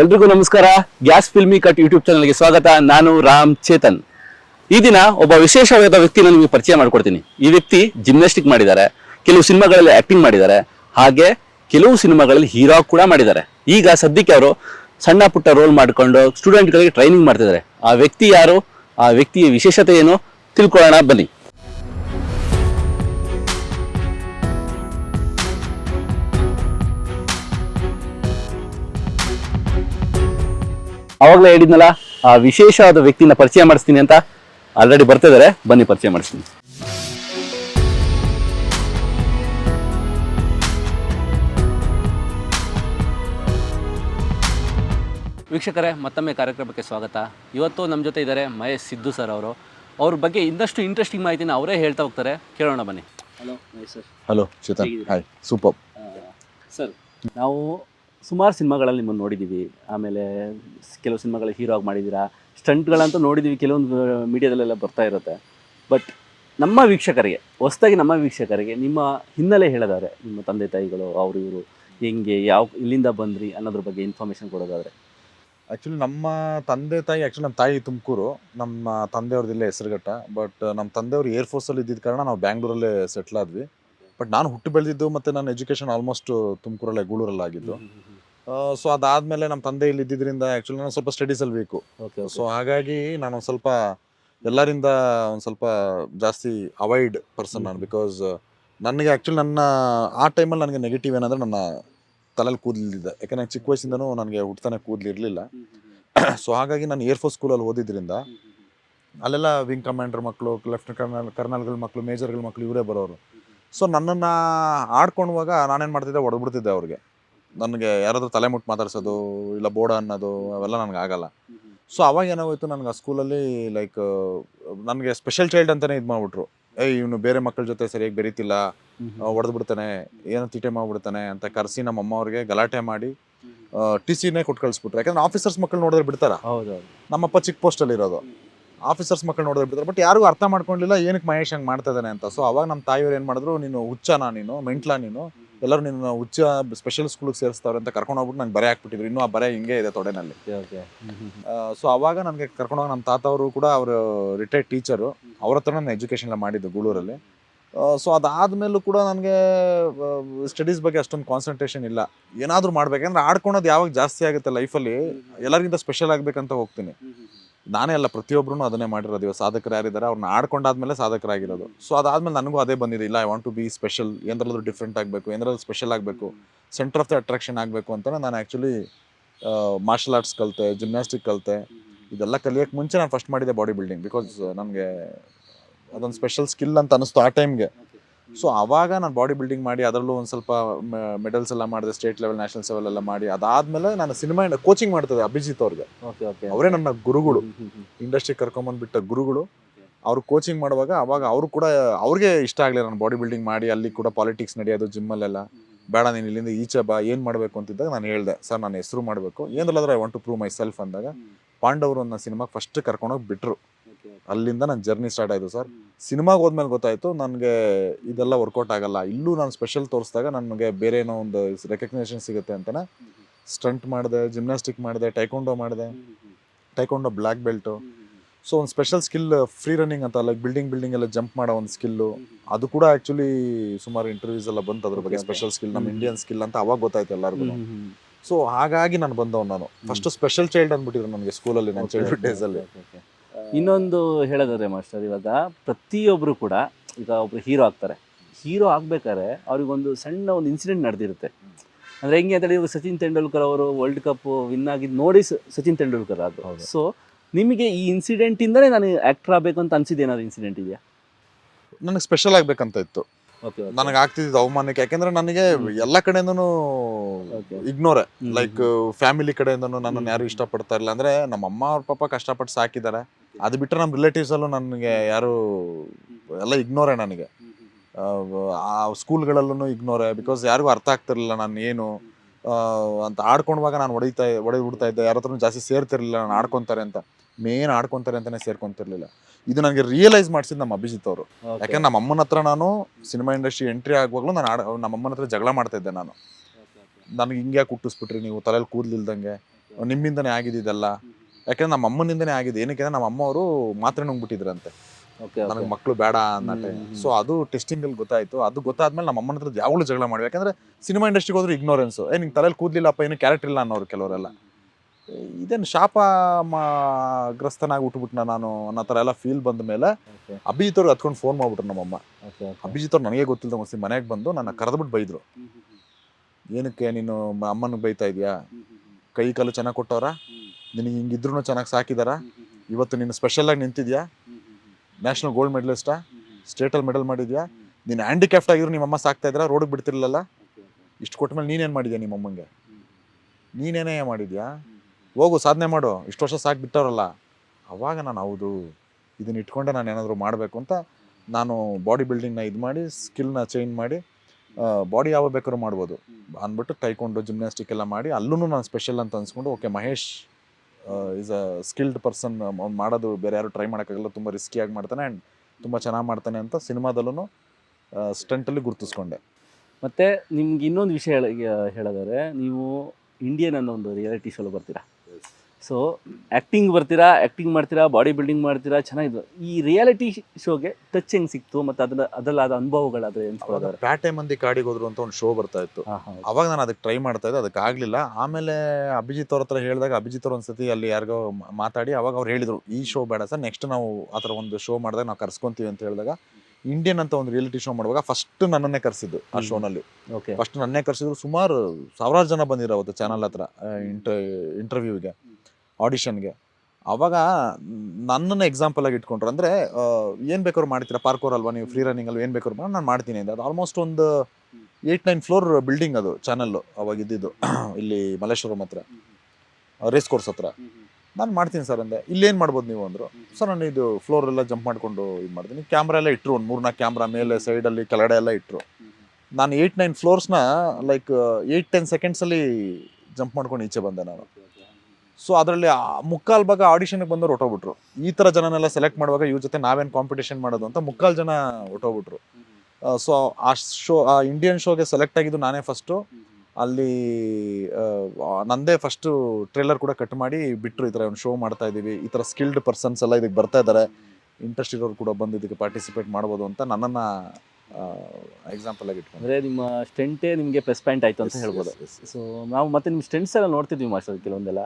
ಎಲ್ರಿಗೂ ನಮಸ್ಕಾರ. Gas filmy cut YouTube ಚಾನಲ್ಗೆ ಸ್ವಾಗತ. ನಾನು ರಾಮ್ ಚೇತನ್. ಈ ದಿನ ಒಬ್ಬ ವಿಶೇಷವಾದ ವ್ಯಕ್ತಿನ ನಿಮಗೆ ಪರಿಚಯ ಮಾಡ್ಕೊಡ್ತೀನಿ. ಈ ವ್ಯಕ್ತಿ ಜಿಮ್ನಾಸ್ಟಿಕ್ ಮಾಡಿದ್ದಾರೆ. ಕೆಲವು ಸಿನಿಮಾಗಳಲ್ಲಿ ಆಕ್ಟಿಂಗ್ ಮಾಡಿದ್ದಾರೆ. ಹಾಗೆ ಕೆಲವು ಸಿನಿಮಾಗಳಲ್ಲಿ ಹೀರೋ ಕೂಡ ಮಾಡಿದ್ದಾರೆ. ಈಗ ಸದ್ಯಕ್ಕೆ ಅವರು ಸಣ್ಣ ಪುಟ್ಟ ರೋಲ್ ಮಾಡಿಕೊಂಡು ಸ್ಟೂಡೆಂಟ್ಗಳಿಗೆ ಟ್ರೈನಿಂಗ್ ಮಾಡ್ತಿದ್ದಾರೆ. ಆ ವ್ಯಕ್ತಿ ಯಾರು? ಆ ವ್ಯಕ್ತಿಯ ವಿಶೇಷತೆ ಏನು? ತಿಳ್ಕೊಳ್ಳೋಣ ಬನ್ನಿ. ಅವಾಗಲೇ ಹೇಳಿದ್ನಲ್ಲ ಆ ವಿಶೇಷವಾದ ವ್ಯಕ್ತಿನ ಪರಿಚಯ ಮಾಡಿಸ್ತೀನಿ ಅಂತ ಆಲ್ರೆಡಿ ಬರ್ತಿದ್ದಾರೆ ಬನ್ನಿ ಪರಿಚಯ ಮಾಡಿಸ್ತೀನಿ. ವೀಕ್ಷಕರೇ ಮತ್ತೊಮ್ಮೆ ಕಾರ್ಯಕ್ರಮಕ್ಕೆ ಸ್ವಾಗತ. ಇವತ್ತು ನಮ್ಮ ಜೊತೆ ಇದ್ದಾರೆ ಮಹೇಶ್ ಸಿದ್ದು ಸರ್ ಅವರು. ಅವ್ರ ಬಗ್ಗೆ ಇನ್ನಷ್ಟು ಇಂಟ್ರೆಸ್ಟಿಂಗ್ ಮಾಹಿತಿನ ಅವರೇ ಹೇಳ್ತಾ ಹೋಗ್ತಾರೆ. ಕೇಳೋಣ ಬನ್ನಿ. Hello Mahesh sir hello Chetan. ಹೇಗಿದ್ದೀರಾ? ಹಾಯ್ ಸೂಪರ್ ಸರ್ ನಾವು ಸುಮಾರು ಸಿನಿಮಾಗಳಲ್ಲಿ ನಿಮ್ಮನ್ನು ನೋಡಿದ್ದೀವಿ ಆಮೇಲೆ ಕೆಲವು ಸಿನಿಮಾಗಳ ಹೀರೋ ಆಗಿ ಮಾಡಿದ್ದೀರಾ ಸ್ಟಂಟ್ಗಳಂತೂ ನೋಡಿದ್ದೀವಿ ಕೆಲವೊಂದು ಮೀಡಿಯಾದಲ್ಲೆಲ್ಲ ಬರ್ತಾ ಇರುತ್ತೆ. ಬಟ್ ನಮ್ಮ ವೀಕ್ಷಕರಿಗೆ ಹೊಸದಾಗಿ ನಮ್ಮ ವೀಕ್ಷಕರಿಗೆ ನಿಮ್ಮ ಹಿನ್ನೆಲೆ ಹೇಳೋದಾದ್ರೆ ನಿಮ್ಮ ತಂದೆ ತಾಯಿಗಳು ಅವರು ಇವರು ಹೆಂಗೆ ಯಾವ ಇಲ್ಲಿಂದ ಬಂದ್ರಿ ಅನ್ನೋದ್ರ ಬಗ್ಗೆ ಇನ್ಫಾರ್ಮೇಷನ್ ಕೊಡೋದಾದ್ರೆ. ಆ್ಯಕ್ಚುಲಿ ನಮ್ಮ ತಂದೆ ತಾಯಿ ಆ್ಯಕ್ಚುಲಿ ನಮ್ಮ ತಾಯಿ ತುಮಕೂರು ನಮ್ಮ ತಂದೆಯವ್ರದ್ದು ಇಲ್ಲೇ ಹೆಸರುಘಟ್ಟ. ಬಟ್ ನಮ್ಮ ತಂದೆಯವರು ಏರ್ ಫೋರ್ಸಲ್ಲಿ ಇದ್ದಿದ್ದ ಕಾರಣ ನಾವು ಬ್ಯಾಂಗ್ಳೂರಲ್ಲೇ ಸೆಟ್ಲ್ ಆದ್ವಿ. ಬಟ್ ನಾನು ಹುಟ್ಟು ಬೆಳೆದಿದ್ದು ಮತ್ತು ನನ್ನ ಎಜುಕೇಷನ್ ಆಲ್ಮೋಸ್ಟ್ ತುಮಕೂರಲ್ಲೇ ಗೂಳೂರಲ್ಲಿ ಆಗಿದ್ದು ಸೊ ಅದಾದ್ಮೇಲೆ ನಮ್ಮ ತಂದೆ ಇಲ್ಲಿ ಇದ್ದಿದ್ರಿಂದ ಆ್ಯಕ್ಚುಲಿ ನಾನು ಸ್ವಲ್ಪ ಸ್ಟಡೀಸ್ ಅಲ್ಲಿ ಬೇಕು. ಓಕೆ ಸೊ ಹಾಗಾಗಿ ನಾನು ಒಂದು ಸ್ವಲ್ಪ ಎಲ್ಲರಿಂದ ಒಂದು ಸ್ವಲ್ಪ ಜಾಸ್ತಿ ಅವಾಯ್ಡ್ ಪರ್ಸನ್ ನಾನು ಬಿಕಾಸ್ ನನಗೆ ಆ್ಯಕ್ಚುಲಿ ನನ್ನ ಆ ಟೈಮಲ್ಲಿ ನನಗೆ ನೆಗೆಟಿವ್ ಏನಂದರೆ ನನ್ನ ತಲೆಯಲ್ಲಿ ಕೂದಲಿದ್ದೆ. ಯಾಕಂದರೆ ಚಿಕ್ಕ ವಯಸ್ಸಿಂದನೂ ನನಗೆ ಹುಟ್ಟತಾನೆ ಕೂದಲಿರಲಿಲ್ಲ. ಸೊ ಹಾಗಾಗಿ ನಾನು ಏರ್ ಫೋರ್ಸ್ ಸ್ಕೂಲಲ್ಲಿ ಓದಿದ್ರಿಂದ ಅಲ್ಲೆಲ್ಲ ವಿಂಗ್ ಕಮಾಂಡರ್ ಮಕ್ಕಳು ಲೆಫ್ಟಿನೆಂಟ್ ಕರ್ನಲ್ ಕರ್ನಲ್ಗಳ ಮಕ್ಕಳು ಮೇಜರ್ಗಳ ಮಕ್ಕಳು ಇವರೇ ಬರೋರು. ಸೊ ನನ್ನನ್ನು ಆಡ್ಕೊಳ್ಳುವಾಗ ನಾನೇನು ಮಾಡ್ತಿದ್ದೆ ಹೊಡೆದ್ಬಿಡ್ತಿದ್ದೆ ಅವ್ರಿಗೆ. ನನಗೆ ಯಾರಾದರೂ ತಲೆ ಮುಟ್ಟು ಮಾತಾಡ್ಸೋದು ಇಲ್ಲ ಬೋಡ ಅನ್ನೋದು ಅವೆಲ್ಲ ನನಗೆ ಆಗಲ್ಲ. ಸೊ ಅವಾಗ ಏನಾಗೋಯ್ತು ನನಗೆ ಆ ಸ್ಕೂಲಲ್ಲಿ ಲೈಕ್ ನನಗೆ ಸ್ಪೆಷಲ್ ಚೈಲ್ಡ್ ಅಂತಲೇ ಇದು ಮಾಡಿಬಿಟ್ರು. ಏಯ್ ಇವನು ಬೇರೆ ಮಕ್ಕಳ ಜೊತೆ ಸರಿಯಾಗಿ ಬೆರೀತಿಲ್ಲ. ಹೊಡೆದು ಬಿಡ್ತಾನೆ ಏನೋ ತೀಟೆ ಮಾಡಿಬಿಡ್ತಾನೆ ಅಂತ ಕರೆಸಿ ನಮ್ಮ ಅಮ್ಮ ಅವ್ರಿಗೆ ಗಲಾಟೆ ಮಾಡಿ ಟಿ ಸಿನೇ ಕೊಟ್ಟು ಕಳಿಸ್ಬಿಟ್ರು ಯಾಕಂದ್ರೆ ಆಫೀಸರ್ಸ್ ಮಕ್ಕಳು ನೋಡಿದ್ರೆ ಬಿಡ್ತಾರ. ನಮ್ಮಪ್ಪ ಚಿಕ್ಕ ಪೋಸ್ಟಲ್ಲಿ ಇರೋದು. ಆಫೀಸರ್ಸ್ ಮಕ್ಕಳು ನೋಡಿದ್ರೆ ಬಿಡ್ತಾರೆ. ಬಟ್ ಯಾರಿಗೂ ಅರ್ಥ ಮಾಡ್ಕೊಂಡಿಲ್ಲ ಏನಕ್ಕೆ ಮಹೇಶ್ ಹಂಗೆ ಮಾಡ್ತಾ ಇದ್ದಾನೆ ಅಂತ. ಸೊ ಅವಾಗ ನಮ್ಮ ತಾಯಿಯವ್ರು ಏನು ಮಾಡಿದ್ರು ನೀನು ಹುಚ್ಚನಾ ನೀನು? ಮೆಂಟ್ಲಾ ನೀನು? ಎಲ್ಲರೂ ನಿನ್ನ ಉಚ್ಚ ಸ್ಪೆಷಲ್ ಸ್ಕೂಲ್ಗೆ ಸೇರಿಸ್ತಾವ್ರೆ ಅಂತ ಕರ್ಕೊಂಡು ಹೋಗ್ಬಿಟ್ಟು ನಂಗೆ ಬರೆ ಹಾಕ್ಬಿಟ್ಟಿದ್ರು. ಇನ್ನೂ ಆ ಬರೆ ಹಿಂಗೆ ಇದೆ ತೊಡೆನಲ್ಲಿ. ಓಕೆ ಸೊ ಅವಾಗ ನನಗೆ ಕರ್ಕೊಂಡೋಗಿ ನಮ್ಮ ತಾತ ಅವರು ಕೂಡ ಅವರು ರಿಟೈರ್ಡ್ ಟೀಚರು ಅವ್ರ ಹತ್ರ ನಾನು ಎಜುಕೇಷನ್ ಎಲ್ಲ ಮಾಡಿದ್ದು ಗೂಳೂರಲ್ಲಿ. ಸೊ ಅದಾದ್ಮೇಲೂ ಕೂಡ ನನಗೆ ಸ್ಟಡೀಸ್ ಬಗ್ಗೆ ಅಷ್ಟೊಂದು ಕಾನ್ಸಂಟ್ರೇಷನ್ ಇಲ್ಲ. ಏನಾದರೂ ಮಾಡ್ಬೇಕಂದ್ರೆ ಆಡ್ಕೊಳೋದು ಯಾವಾಗ ಜಾಸ್ತಿ ಆಗುತ್ತೆ ಲೈಫಲ್ಲಿ ಎಲ್ಲರಿಗಿಂತ ಸ್ಪೆಷಲ್ ಆಗಬೇಕಂತ ಹೋಗ್ತೀನಿ. ನಾನೇ ಅಲ್ಲ ಪ್ರತಿಯೊಬ್ಬರೂ ಅದನ್ನೇ ಮಾಡಿರೋದು. ಇವಾಗ ಸಾಧಕರು ಯಾರಿದ್ದಾರೆ ಅವ್ರನ್ನ ಆಡ್ಕೊಂಡಾದ್ಮೇಲೆ ಸಾಧಕರಾಗಿರೋದು. ಸೊ ಅದಾದ್ಮೇಲೆ ನನಗೂ ಅದೇ ಬಂದಿದೆ. ಇಲ್ಲ I want to be special ಏನಾದ್ರೂ ಡಿಫ್ರೆಂಟ್ ಆಗಬೇಕು ಏನಾದ್ರೂ ಸ್ಪೆಷಲ್ ಆಗಬೇಕು ಸೆಂಟರ್ ಆಫ್ ದ ಅಟ್ರಾಕ್ಷನ್ ಆಗಬೇಕು ಅಂತ ನಾನು ಆ್ಯಕ್ಚುಲಿ ಮಾರ್ಷಲ್ ಆರ್ಟ್ಸ್ ಕಲಿತೆ ಜಿಮ್ನಾಸ್ಟಿಕ್ ಕಲಿತೆ. ಇದೆಲ್ಲ ಕಲಿಯೋಕ್ಕೆ ಮುಂಚೆ ನಾನು ಫಸ್ಟ್ ಮಾಡಿದೆ ಬಾಡಿ ಬಿಲ್ಡಿಂಗ್ ಬಿಕಾಸ್ ನನಗೆ ಅದೊಂದು ಸ್ಪೆಷಲ್ ಸ್ಕಿಲ್ ಅಂತ ಅನ್ನಿಸ್ತು ಆ ಟೈಮ್ಗೆ ಸೊ ಆವಾಗ ನಾನು ಬಾಡಿ ಬಿಲ್ಡಿಂಗ್ ಮಾಡಿ ಅದರಲ್ಲೂ ಒಂದು ಸ್ವಲ್ಪ ಮೆಡಲ್ಸ್ ಎಲ್ಲ ಮಾಡಿದೆ ಸ್ಟೇಟ್ ಲೆವೆಲ್ ನ್ಯಾಷನಲ್ಸ್ ಲೆವೆಲ್ ಎಲ್ಲ ಮಾಡಿ. ಅದಾದ್ಮೇಲೆ ನಾನು ಸಿನಿಮಾ ಕೋಚಿಂಗ್ ಮಾಡ್ತದೆ ಅಭಿಜಿತ್ ಅವ್ರಿಗೆ. ಓಕೆ ಓಕೆ ಅವರೇ ನನ್ನ ಗುರುಗಳು. ಇಂಡಸ್ಟ್ರಿ ಕರ್ಕೊಂಬಂದ್ಬಿಟ್ಟ ಗುರುಗಳು. ಅವ್ರು ಕೋಚಿಂಗ್ ಮಾಡುವಾಗ ಅವಾಗ ಅವರು ಕೂಡ ಅವ್ರಿಗೆ ಇಷ್ಟ ಆಗಲಿಲ್ಲ ನಾನು ಬಾಡಿ ಬಿಲ್ಡಿಂಗ್ ಮಾಡಿ ಅಲ್ಲಿ ಕೂಡ ಪಾಲಿಟಿಕ್ಸ್ ನಡೆಯೋದು ಜಿಮ್ಮಲ್ಲೆಲ್ಲ ಬೇಡ ನೀನು ಇಲ್ಲಿಂದ ಈಚೆ ಬಾ ಏನು ಮಾಡಬೇಕು ಅಂತಿದ್ದಾಗ ನಾನು ಹೇಳಿದೆ ಸರ್ ನಾನು ಹೆಸರು ಮಾಡಬೇಕು. ಏನಲ್ಲಾದ್ರೆ I want to prove myself ಅಂದಾಗ ಪಾಂಡವರು ನನ್ನ ಸಿನಿಮಾಗೆ ಫಸ್ಟ್ ಕರ್ಕೊಂಡೋಗಿ ಬಿಟ್ರು. ಅಲ್ಲಿಂದ ನನ್ನ ಜರ್ನಿ ಸ್ಟಾರ್ಟ್ ಆಯಿತು ಸರ್. ಸಿನಿಮಾಗೆ ಹೋದ್ಮೇಲೆ ಗೊತ್ತಾಯಿತು ನನಗೆ ಇದೆಲ್ಲ ವರ್ಕೌಟ್ ಆಗಲ್ಲ. ಇಲ್ಲೂ ನಾನು ಸ್ಪೆಷಲ್ ತೋರಿಸಿದಾಗ ನನಗೆ ಬೇರೆ ಏನೋ ಒಂದು ರೆಕಗ್ನೇಷನ್ ಸಿಗುತ್ತೆ ಅಂತಲೇ ಸ್ಟಂಟ್ ಮಾಡಿದೆ ಜಿಮ್ನಾಸ್ಟಿಕ್ ಮಾಡಿದೆ ಟೈಕೊಂಡೋ ಮಾಡಿದೆ. ಟೈಕೊಂಡೋ ಬ್ಲ್ಯಾಕ್ ಬೆಲ್ಟು ಸೊ ಒಂದು ಸ್ಪೆಷಲ್ ಸ್ಕಿಲ್ ಫ್ರೀ ರನ್ನಿಂಗ್ ಅಂತ ಲೈಕ್ ಬಿಲ್ಡಿಂಗ್ ಬಿಲ್ಡಿಂಗ್ ಎಲ್ಲ ಜಂಪ್ ಮಾಡೋ ಒಂದು ಸ್ಕಿಲ್ಲು ಅದು ಕೂಡ ಆ್ಯಕ್ಚುಲಿ ಸುಮಾರು ಇಂಟರ್ವ್ಯೂಸ್ ಎಲ್ಲ ಬಂತು ಅದ್ರ ಬಗ್ಗೆ. ಸ್ಪೆಷಲ್ ಸ್ಕಿಲ್ ನಮ್ಮ ಇಂಡಿಯನ್ ಸ್ಕಿಲ್ ಅಂತ ಅವಾಗ ಗೊತ್ತಾಯ್ತು ಎಲ್ಲರಿಗೂ ಸೊ ಹಾಗಾಗಿ ನಾನು ಬಂದವ್ ನಾನು. ಫಸ್ಟ್ ಸ್ಪೆಷಲ್ ಚೈಲ್ಡ್ ಅಂದ್ಬಿಟ್ಟಿದ್ರು ನನಗೆ ಸ್ಕೂಲಲ್ಲಿ ನನ್ನ ಚೈಲ್ಡ್ಹುಡ್ ಡೇಸಲ್ಲಿ ಇನ್ನೊಂದು ಹೇಳೋದಾದ್ರೆ ಮಾಸ್ಟರ್ ಇವಾಗ ಪ್ರತಿಯೊಬ್ಬರು ಕೂಡ ಈಗ ಒಬ್ರು ಹೀರೋ ಆಗ್ತಾರೆ. ಹೀರೋ ಆಗ್ಬೇಕಾದ್ರೆ ಅವ್ರಿಗೊಂದು ಸಣ್ಣ ಒಂದು ಇನ್ಸಿಡೆಂಟ್ ನಡೆದಿರುತ್ತೆ. ಅಂದ್ರೆ ಹೆಂಗೆ ಅಂತ ಹೇಳಿ ಇವಾಗ ಸಚಿನ್ ತೆಂಡೂಲ್ಕರ್ ಅವರು ವರ್ಲ್ಡ್ ಕಪ್ ವಿನ್ ಆಗಿದ್ದು ನೋಡಿ ಸಚಿನ್ ತೆಂಡೂಲ್ಕರ್ ಅದು. ಸೊ ನಿಮಗೆ ಈ ಇನ್ಸಿಡೆಂಟ್ ಇಂದಲೇ ನಾನು ಆಕ್ಟರ್ ಆಗಬೇಕು ಅಂತ ಅನ್ಸಿದ್ದು ಏನಾದ್ರು ಇನ್ಸಿಡೆಂಟ್ ಇದೆಯಾ? ನನಗೆ ಸ್ಪೆಷಲ್ ಆಗಬೇಕಂತ ಇತ್ತು. ನನಗೆ ಆಗ್ತಿದ್ದು ಅವಮಾನಕ್ಕೆ. ಯಾಕೆಂದ್ರೆ ನನಗೆ ಎಲ್ಲ ಕಡೆಯಿಂದನು ಇಗ್ನೋರ್ ಲೈಕ್ ಫ್ಯಾಮಿಲಿ ಕಡೆಯಿಂದನು ನನ್ನನ್ನು. ಯಾರು ಇಷ್ಟಪಡ್ತಾ ಇಲ್ಲ. ಅಂದ್ರೆ ನಮ್ಮ ಅಮ್ಮ ಅವ್ರ ಪಾಪ ಕಷ್ಟಪಟ್ಟು ಸಾಕಿದ್ದಾರೆ. ಅದು ಬಿಟ್ಟರೆ ನಮ್ಮ ರಿಲೇಟಿವ್ಸ್ ಅಲ್ಲೂ ನನಗೆ ಯಾರು ಎಲ್ಲ ಇಗ್ನೋರೆ ನನಗೆ. ಆ ಸ್ಕೂಲ್ಗಳಲ್ಲೂ ಇಗ್ನೋರೆ ಬಿಕಾಸ್ ಯಾರಿಗೂ ಅರ್ಥ ಆಗ್ತಿರ್ಲಿಲ್ಲ ನಾನು ಏನು ಅಂತ ಆಡ್ಕೊಂಡಾಗ ನಾನು ಹೊಡಿತಾ ಹೊಡೆದು ಬಿಡ್ತಾ ಇದ್ದೆ. ಯಾರ ಹತ್ರನೂ ಜಾಸ್ತಿ ಸೇರ್ತಿರ್ಲಿಲ್ಲ ನಾನು ಆಡ್ಕೊತಾರೆ ಅಂತ. ಮೇನ್ ಆಡ್ಕೊತಾರೆ ಅಂತಾನೆ ಸೇರ್ಕೊಂತಿರ್ಲಿಲ್ಲ. ಇದು ನನಗೆ ರಿಯಲೈಸ್ ಮಾಡಿಸಿದ್ದು ನಮ್ಮ ಅಭಿಜಿತ್ ಅವರು. ಯಾಕಂದ್ರೆ ನಮ್ಮ ಅಮ್ಮನ ಹತ್ರ ನಾನು ಸಿನಿಮಾ ಇಂಡಸ್ಟ್ರಿ ಎಂಟ್ರಿ ಆಗುವಾಗಲೂ ನಾನು ಆಡ ನಮ್ಮ ಅಮ್ಮನ ಹತ್ರ ಜಗಳ ಮಾಡ್ತಾ ಇದ್ದೆ ನಾನು. ನನಗೆ ಹಿಂಗೆ ಯಾಕೆ ಹುಟ್ಟಿಸ್ಬಿಟ್ರಿ ನೀವು ತಲೆಯಲ್ಲಿ ಕೂದಲಿಲ್ದಂಗೆ ನಿಮ್ಮಿಂದನೇ ಆಗಿದೆ ಇದೆಲ್ಲ. ಯಾಕಂದ್ರೆ ನಮ್ಮ ಅಮ್ಮನಿಂದನೇ ಆಗಿದೆ. ಏನಕ್ಕೆ ಅಂದ್ರೆ ನಮ್ಮ ಅಮ್ಮ ಅವರು ಮಾತ್ರ ನುಂಗ್ಬಿಟ್ಟಿದ್ರಂತೆ. ಓಕೆ ನನಗೆ ಮಕ್ಕಳು ಬೇಡ ಅನ್ನಟ್ಟೆ. ಸೊ ಅದು ಟೆಸ್ಟಿಂಗ್ ಅಲ್ಲಿ ಗೊತ್ತಾಯ್ತು. ಅದು ಗೊತ್ತಾದ್ಮೇಲೆ ನಮ್ಮ ಅಮ್ಮನ ಹತ್ರ ಯಾವಾಗಲೂ ಜಗಳ ಮಾಡಿ ಯಾಕಂದ್ರೆ ಸಿನಿಮಾ ಇಂಡಸ್ಟ್ರಿಗೆ ಹೋದ್ರೆ ಇಗ್ನೋರೆನ್ಸ್ ಏ ನಿಂಗೆ ತಲೆಯಲ್ಲಿ ಕೂದ್ಲಿಲ್ಲಪ್ಪ ಏನು ಕ್ಯಾರೆಕ್ಟರ್ ಇಲ್ಲ ಅನ್ನೋರು ಕೆಲವರೆಲ್ಲ. ಇದೇನು ಶಾಪ ಗ್ರಸ್ತನಾಗಿ ಉಟ್ಬಿಟ್ನ ನಾನು ಅನ್ನೋ ಥರ ಎಲ್ಲ ಫೀಲ್ ಬಂದ ಮೇಲೆ ಅಭಿಜಿತ್ ಅವ್ರಿಗೆ ಹತ್ಕೊಂಡು ಫೋನ್ ಮಾಡ್ಬಿಟ್ರು ನಮ್ಮಮ್ಮ. ಓಕೆ ಅಭಿಜಿತ್ ಅವ್ರು ನನಗೆ ಗೊತ್ತಿಲ್ಲ ಮಸ್ತಿ ಮನೆಗೆ ಬಂದು ನನ್ನ ಕರೆದ್ಬಿಟ್ಟು ಬೈದ್ರು. ಏನಕ್ಕೆ ನೀನು ಅಮ್ಮನಿಗೆ ಬೈತಾ ಇದೀಯಾ? ಕೈ ಕಾಲು ಚೆನ್ನಾಗಿ ಕೊಟ್ಟವ್ರ? ನಿನಗೆ ಹಿಂಗಿದ್ರು ಚೆನ್ನಾಗಿ ಸಾಕಿದಾರ. ಇವತ್ತು ನೀನು ಸ್ಪೆಷಲ್ ಆಗಿ ನಿಂತಿದ್ಯಾ? ನ್ಯಾಷನಲ್ ಗೋಲ್ಡ್ ಮೆಡಲಿಸ್ಟಾ ಸ್ಟೇಟಲ್ಲಿ ಮೆಡಲ್ ಮಾಡಿದ್ಯಾ? ನೀನು ಹ್ಯಾಂಡಿಕ್ಯಾಫ್ಟ್ ಆಗಿದ್ರು ನಿಮ್ಮಮ್ಮ ಸಾಕ್ತಾ ಇದ್ರ? ರೋಡಿಗೆ ಬಿಡ್ತಿರ್ಲಿಲ್ಲ? ಇಷ್ಟು ಕೊಟ್ಟ ಮೇಲೆ ನೀನೇನು ಮಾಡಿದ್ಯಾ ನಿಮ್ಮ ಅಮ್ಮಂಗೆ ನೀನೇನೇ ಮಾಡಿದ್ಯಾ? ಹೋಗು ಸಾಧನೆ ಮಾಡು. ಇಷ್ಟು ವರ್ಷ ಸಾಕು ಬಿಟ್ಟವರಲ್ಲ. ಅವಾಗ ನಾನು ಹೌದು. ಇದನ್ನ ಇಟ್ಕೊಂಡೆ ನಾನು ಏನಾದರೂ ಮಾಡಬೇಕು ಅಂತ ನಾನು ಬಾಡಿ ಬಿಲ್ಡಿಂಗ್ನ ಇದು ಮಾಡಿ ಸ್ಕಿಲ್ನ ಚೇಂಜ್ ಮಾಡಿ ಬಾಡಿ ಯಾವಾಗ ಬೇಕಾದ್ರೂ ಮಾಡ್ಬೋದು. ಅಂದ್ಬಿಟ್ಟು ಕೈಕೊಂಡು ಜಿಮ್ನಾಸ್ಟಿಕ್ ಎಲ್ಲ ಮಾಡಿ ಅಲ್ಲೂ ನಾನು ಸ್ಪೆಷಲ್ ಅಂತ ಅನ್ಸ್ಕೊಂಡು okay Mahesh is a skilled person ಅವ್ನು ಮಾಡೋದು ಬೇರೆ ಯಾರು ಟ್ರೈ ಮಾಡೋಕ್ಕಾಗಲ್ಲ, ತುಂಬ ರಿಸ್ಕಿಯಾಗಿ ಮಾಡ್ತಾನೆ ಆ್ಯಂಡ್ ತುಂಬ ಚೆನ್ನಾಗಿ ಮಾಡ್ತಾನೆ ಅಂತ ಸಿನಿಮಾದಲ್ಲೂ ಸ್ಟಂಟಲ್ಲಿ ಗುರುತಿಸ್ಕೊಂಡೆ. ಮತ್ತು ನಿಮ್ಗೆ ಇನ್ನೊಂದು ವಿಷಯ ಹೇಳಿದರೆ ನೀವು ಇಂಡಿಯನ್ ಅನ್ನೋ ಒಂದು ರಿಯಾಲಿಟಿ ಶೋಲು ಬರ್ತೀರಾ? ಸೊ ಆ್ಯಕ್ಟಿಂಗ್ ಬರ್ತೀರಾ ಆ್ಯಕ್ಟಿಂಗ್ ಮಾಡ್ತೀರಾ ಬಾಡಿ ಬಿಲ್ಡಿಂಗ್ ಮಾಡ್ತೀರಾ ಚೆನ್ನಾಗಿದೆ ಈ ರಿಯಾಲಿಟಿ ಶೋಗೆ ಟಚ್ ಹೆಂಗ್ ಸಿಕ್ತು ಮತ್ತು ಅದನ್ನ ಅದರಲ್ಲಾದ ಅನುಭವಗಳಾದ್ರೆ ಅವಾಗ ಪ್ಯಾಟೆ ಮಂದಿ ಕಾಡಿಗೆ ಹೋದ್ರು ಅಂತ ಒಂದು ಶೋ ಬರ್ತಾ ಇತ್ತು. ಅವಾಗ ನಾನು ಅದಕ್ಕೆ ಟ್ರೈ ಮಾಡ್ತಾ ಇದ್ದೆ ಅದಕ್ಕೆ ಆಗಲಿಲ್ಲ. ಆಮೇಲೆ ಅಭಿಜಿತ್ ಅವ್ರ ಹತ್ರ ಹೇಳಿದಾಗ ಅಭಿಜಿತ್ ಅವ್ರು ಒಂದ್ಸತಿ ಅಲ್ಲಿ ಯಾರಿಗೋ ಮಾತಾಡಿ ಅವಾಗ ಅವ್ರು ಹೇಳಿದರು ಈ ಶೋ ಬೇಡ ಸರ್ ನೆಕ್ಸ್ಟ್ ನಾವು ಆ ಥರ ಒಂದು ಶೋ ಮಾಡಿದಾಗ ನಾವು ಕರ್ಸ್ಕೊಂತೀವಿ ಅಂತ ಹೇಳಿದಾಗ ಇಂಡಿಯನ್ ಅಂತ ಒಂದು ರಿಯಾಲಿಟಿ ಶೋ ಮಾಡುವಾಗ ಫಸ್ಟ್ ನನ್ನನ್ನೇ ಕರೆಸಿದ್ದು ಆ ಶೋನಲ್ಲಿ ಓಕೆ ಫಸ್ಟ್ ನನ್ನೇ ಕರೆಸಿದ್ರು ಸುಮಾರು ಸಾವಿರಾರು ಜನ ಬಂದಿರೋ ಅವತ್ತು ಚಾನಲ್ ಹತ್ರ ಇಂಟರ್ ಇಂಟರ್ವ್ಯೂಗೆ ಆಡಿಷನ್ಗೆ. ಅವಾಗ ನನ್ನನ್ನು ಎಕ್ಸಾಂಪಲ್ ಆಗಿ ಇಟ್ಕೊಂಡ್ರು. ಅಂದರೆ ಏನು ಬೇಕಾದ್ರು ಮಾಡ್ತೀರಾ? ಪಾರ್ಕೋರ್ ಅಲ್ವಾ ನೀವು? ಫ್ರೀ ರನ್ನಿಂಗ್ ಅಲ್ವಾ? ಏನು ಬೇಕಾದ್ರು ನಾನು ಮಾಡ್ತೀನಿ ಅಂತ ಅದು ಆಲ್ಮೋಸ್ಟ್ ಒಂದು ಏಯ್ಟ್ ನೈನ್ ಫ್ಲೋರ್ ಬಿಲ್ಡಿಂಗ್ ಅದು ಚಾನಲ್ಲು ಅವಾಗ ಇದ್ದಿದ್ದು. ಇಲ್ಲಿ ಮಲ್ಲೇಶ್ವರಂ ಹತ್ರ. ರೇಸ್ ಕೋರ್ಸ್ ಹತ್ರ. ನಾನು ಮಾಡ್ತೀನಿ ಸರ್ ಅಂದೆ. ಇಲ್ಲೇನು ಮಾಡ್ಬೋದು ನೀವು ಅಂದರು. ಸರ್, ನಾನು ಇದು ಫ್ಲೋರ್ ಎಲ್ಲ ಜಂಪ್ ಮಾಡಿಕೊಂಡು ಇದು ಮಾಡ್ತೀನಿ. ಕ್ಯಾಮ್ರಾ ಎಲ್ಲ ಇಟ್ಟರು ಒಂದು ಮೂರ್ನಾಲ್ಕು ಕ್ಯಾಮ್ರಾ ಮೇಲೆ ಸೈಡಲ್ಲಿ ಕೆಳಗಡೆ ಎಲ್ಲ ಇಟ್ಟರು ನಾನು ಏಯ್ಟ್ ನೈನ್ ಫ್ಲೋರ್ಸ್ನ ಲೈಕ್ ಏಯ್ಟ್ ಟೆನ್ ಸೆಕೆಂಡ್ಸಲ್ಲಿ ಜಂಪ್ ಮಾಡ್ಕೊಂಡು ಈಚೆ ಬಂದೆ ನಾನು. ಸೊ ಅದರಲ್ಲಿ ಮುಕ್ಕಾಲು ಭಾಗ ಆಡಿಷನ್ಗೆ ಬಂದವ್ರು ಹೊಟ್ಟೋಗ್ಬಿಟ್ರು ಈ ಥರ ಜನನೆಲ್ಲ ಸೆಲೆಕ್ಟ್ ಮಾಡುವಾಗ ಇವ್ರ ಜೊತೆ ನಾವೇನು ಕಾಂಪಿಟೇಷನ್ ಮಾಡೋದು ಅಂತ ಮುಕ್ಕಾಲು ಜನ ಹೊಟ್ಟೋಗ್ಬಿಟ್ರು ಸೊ ಆ ಶೋ ಆ ಇಂಡಿಯನ್ ಶೋಗೆ ಸೆಲೆಕ್ಟ್ ಆಗಿದ್ದು ನಾನೇ ಫಸ್ಟು ಅಲ್ಲಿ ನಂದೇ ಫಸ್ಟು ಟ್ರೇಲರ್ ಕೂಡ ಕಟ್ ಮಾಡಿ ಬಿಟ್ಟರು ಈ ಥರ ಒಂದು ಶೋ ಮಾಡ್ತಾ ಇದ್ದೀವಿ ಈ ಥರ ಸ್ಕಿಲ್ಡ್ ಪರ್ಸನ್ಸ್ ಎಲ್ಲ ಇದಕ್ಕೆ ಬರ್ತಾ ಇದ್ದಾರೆ ಇಂಟ್ರೆಸ್ಟ್ ಇರೋರು ಕೂಡ ಬಂದು ಇದಕ್ಕೆ ಪಾರ್ಟಿಸಿಪೇಟ್ ಮಾಡ್ಬೋದು ಅಂತ ನನ್ನನ್ನು ಎಕ್ಸಾಂಪಲ್ ಆಗಿ ಇಟ್ಕೊಂಡು ಅಂದರೆ ನಿಮ್ಮ ಸ್ಟೆಂಟೇ ನಿಮಗೆ ಪ್ಲಸ್ ಪಾಯಿಂಟ್ ಆಯಿತು ಅಂತ ಹೇಳ್ಬೋದು. ಸೊ ನಾವು ಮತ್ತೆ ನಿಮ್ಮ ಸ್ಟೆಂಟ್ಸ್ ಎಲ್ಲ ನೋಡ್ತಿದ್ವಿ ಮಾಸ್ಟರ್ ಕೆಲವೊಂದೆಲ್ಲ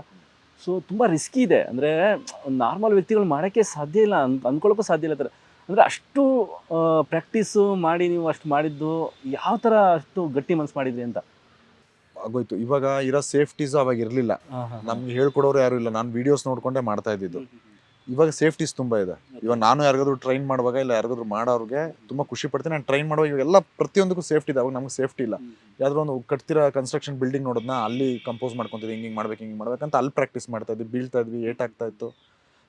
ಸೊ ತುಂಬ ರಿಸ್ಕಿ ಇದೆ. ಅಂದರೆ ನಾರ್ಮಲ್ ವ್ಯಕ್ತಿಗಳು ಮಾಡೋಕ್ಕೆ ಸಾಧ್ಯ ಇಲ್ಲ ಅನ್ ಅಂದ್ಕೊಳ್ಳೋಕ್ಕೂ ಸಾಧ್ಯ ಇಲ್ಲ ಥರ ಅಂದರೆ ಅಷ್ಟು ಪ್ರ್ಯಾಕ್ಟೀಸು ಮಾಡಿ ನೀವು ಅಷ್ಟು ಮಾಡಿದ್ದು ಯಾವ ಥರ ಅಷ್ಟು ಗಟ್ಟಿ ಮನಸ್ಸು ಮಾಡಿದ್ರಿ ಅಂತ? ಆಗೋಯ್ತು. ಇವಾಗ ಇರೋ ಸೇಫ್ಟೀಸ್ ಅವಾಗ ಇರಲಿಲ್ಲ. ನಮ್ಗೆ ಹೇಳ್ಕೊಡೋರು ಯಾರು ಇಲ್ಲ. ನಾನು ವಿಡಿಯೋಸ್ ನೋಡಿಕೊಂಡೇ ಮಾಡ್ತಾ ಇದ್ದಿದ್ದು. ಇವಾಗ ಸೇಫ್ಟೀಸ್ ತುಂಬ ಇದೆ. ಇವಾಗ ನಾನು ಯಾರಿಗಾದ್ರು ಟ್ರೈನ್ ಮಾಡುವಾಗ ಇಲ್ಲ ಯಾರಿಗಾದ್ರು ಮಾಡೋರಿಗೆ ತುಂಬ ಖುಷಿ ಪಡ್ತೀನಿ. ನಾನು ಟ್ರೈನ್ ಮಾಡುವಾಗ ಇವಾಗೆಲ್ಲ ಪ್ರತಿಯೊಂದಕ್ಕೂ ಸೇಫ್ಟಿ ಇದೆ. ಅವಾಗ ನಮ್ಗೆ ಸೇಫ್ಟಿ ಇಲ್ಲ. ಯಾವ್ದಾದ್ರು ಒಂದು ಕಟ್ತಿರೋ ಕನ್ಸ್ಟ್ರಕ್ಷನ್ ಬಿಲ್ಡಿಂಗ್ ನೋಡೋದನ್ನ ಅಲ್ಲಿ ಕಂಪೋಸ್ ಮಾಡ್ಕೊತಿದ್ವಿ ಹಿಂಗೆ ಮಾಡ್ಬೇಕು ಹಿಂಗೆ ಮಾಡ್ಬೇಕಂತ ಅಲ್ಲಿ ಪ್ರಾಕ್ಟೀಸ್ ಮಾಡ್ತಾ ಇದ್ವಿ ಬೀಳ್ತಾ ಇದ್ವಿ ಏಟ್ ಆಗ್ತಾ ಇತ್ತು.